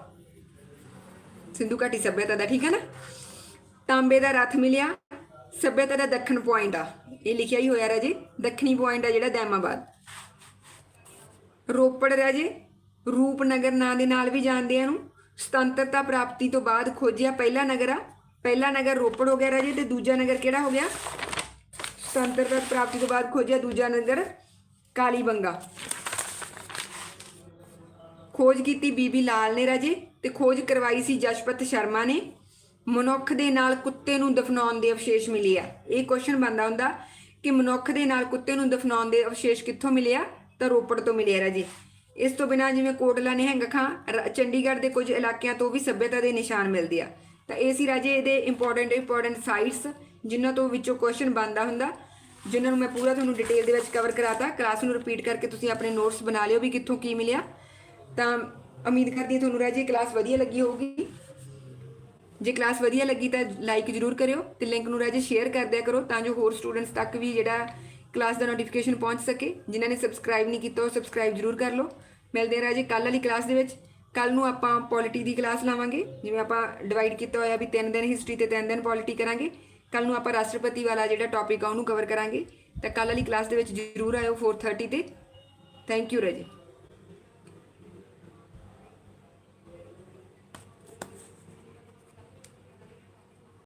Speaker 1: ਸਿੰਧੂ ਘਾਟੀ ਸਭਿਅਤਾ ਦਾ ਠੀਕ ਹੈ ਨਾ ਤਾਂਬੇ ਦਾ ਰਥ ਮਿਲਿਆ ਸਭਿਅਤਾ ਦਾ ਦੱਖਣ ਪੁਆਇੰਟ ਆ ਇਹ ਲਿਖਿਆ ਹੀ ਹੋਇਆ ਰਾਜੇ ਦੱਖਣੀ ਪੁਆਇੰਟ ਆ ਜਿਹੜਾ ਦਾਇਮਾਬਾਦ ਰੋਪੜ ਰਾਜੇ ਰੂਪਨਗਰ ਨਾਂ ਦੇ ਨਾਲ ਵੀ ਜਾਣਦੇ ਆ ਇਹਨੂੰ ਸੁਤੰਤਰਤਾ ਪ੍ਰਾਪਤੀ ਤੋਂ ਬਾਅਦ ਖੋਜਿਆ ਪਹਿਲਾ ਨਗਰ ਆ ਪਹਿਲਾ ਨਗਰ ਰੋਪੜ ਹੋ ਗਿਆ ਰਾਜੇ ਤੇ ਦੂਜਾ ਨਗਰ ਕਿਹੜਾ ਹੋ ਗਿਆ ਸੁਤੰਤਰਤਾ ਪ੍ਰਾਪਤੀ ਤੋਂ ਬਾਅਦ ਖੋਜਿਆ ਦੂਜਾ ਨਗਰ ਕਾਲੀਬੰਗਾ ਖੋਜ ਕੀਤੀ ਬੀਬੀ ਲਾਲ ਨੇ ਰਾਜੇ ਤੇ ਖੋਜ ਕਰਵਾਈ ਸੀ ਜਸ਼ਪਤ ਸ਼ਰਮਾ ਨੇ। ਮਨੁੱਖ ਦੇ ਨਾਲ ਕੁੱਤੇ ਨੂੰ ਦਫਨਾਉਣ ਦੇ ਅਵਸ਼ੇਸ਼ ਮਿਲੇ ਆ ਇਹ ਕੁਐਸਚਨ ਬੰਦਾ ਹੁੰਦਾ ਕਿ ਮਨੁੱਖ ਦੇ ਨਾਲ ਕੁੱਤੇ ਨੂੰ ਦਫਨਾਉਣ ਦੇ ਅਵਸ਼ੇਸ਼ ਕਿੱਥੋਂ ਮਿਲੇ ਆ ਤਾਂ ਰੋਪੜ ਤੋਂ ਮਿਲੇ ਆ ਰਾਜੇ। ਇਸ ਤੋਂ ਬਿਨਾਂ ਜਿਵੇਂ ਕੋਟਲਾ ਨਿਹੰਗ ਖਾਂ, ਰ- ਚੰਡੀਗੜ੍ਹ ਦੇ ਕੁਝ ਇਲਾਕਿਆਂ ਤੋਂ ਵੀ ਸੱਭਿਅਤਾ ਦੇ ਨਿਸ਼ਾਨ ਮਿਲਦੇ ਆ। ਤਾਂ ਇਹ ਸੀ ਰਾਜੇ ਇਹਦੇ ਇੰਪੋਰਟੈਂਟ ਇੰਪੋਰਟੈਂਟ ਸਾਈਟਸ ਜਿਨ੍ਹਾਂ ਤੋਂ ਵਿੱਚੋਂ ਕੁਐਸਚਨ ਬਣਦਾ ਹੁੰਦਾ, ਜਿਨ੍ਹਾਂ ਨੂੰ ਮੈਂ ਪੂਰਾ ਤੁਹਾਨੂੰ ਡਿਟੇਲ ਦੇ ਵਿੱਚ ਕਵਰ ਕਰਾਤਾ। ਕਲਾਸ ਨੂੰ ਰਿਪੀਟ ਕਰਕੇ ਤੁਸੀਂ ਆਪਣੇ ਨੋਟਸ ਬਣਾ ਲਿਓ ਵੀ ਕਿੱਥੋਂ ਕੀ ਮਿਲਿਆ। ਤਾਂ ਉਮੀਦ ਕਰਦੀ ਹਾਂ ਤੁਹਾਨੂੰ ਰਾਜੇ ਕਲਾਸ ਵਧੀਆ ਲੱਗੀ ਹੋਊਗੀ। ਜੇ ਕਲਾਸ ਵਧੀਆ ਲੱਗੀ ਤਾਂ ਲਾਈਕ ਜ਼ਰੂਰ ਕਰਿਓ ਤੇ ਲਿੰਕ ਨੂੰ ਰਾਜੇ ਸ਼ੇਅਰ ਕਰ ਦਿਆ ਕਰੋ ਤਾਂ ਜੋ ਹੋਰ ਸਟੂਡੈਂਟਸ ਤੱਕ ਵੀ ਜਿਹੜਾ ਕਲਾਸ ਦਾ ਨੋਟੀਫਿਕੇਸ਼ਨ ਪਹੁੰਚ ਸਕੇ। ਜਿਨ੍ਹਾਂ ਨੇ ਸਬਸਕ੍ਰਾਈਬ ਨਹੀਂ ਕੀਤਾ ਉਹ ਸਬਸਕ੍ਰਾਈਬ ਜ਼ਰੂਰ ਕਰ ਲਓ। ਮਿਲਦੇ ਹਾਂ ਰਾਜੇ ਕੱਲ ਵਾਲੀ ਕਲਾਸ ਦੇ ਵਿੱਚ। ਕੱਲ ਨੂੰ ਆਪਾਂ ਪੋਲਿਟੀ ਦੀ ਕਲਾਸ ਲਾਵਾਂਗੇ। ਜਿਵੇਂ ਆਪਾਂ ਡਿਵਾਈਡ ਕੀਤਾ ਹੋਇਆ ਵੀ 3 ਦਿਨ ਹਿਸਟਰੀ ਤੇ 3 ਦਿਨ ਪੋਲਿਟੀ ਕਰਾਂਗੇ। ਕੱਲ ਨੂੰ ਆਪਾਂ ਰਾਸ਼ਟਰਪਤੀ ਵਾਲਾ ਜਿਹੜਾ ਟੌਪਿਕ ਆ ਉਹਨੂੰ ਕਵਰ ਕਰਾਂਗੇ। ਤਾਂ ਕੱਲ ਵਾਲੀ ਕਲਾਸ ਦੇ ਵਿੱਚ ਜ਼ਰੂਰ ਆਇਓ 4:30 ਤੇ। ਥੈਂਕ ਯੂ ਰਾਜੇ।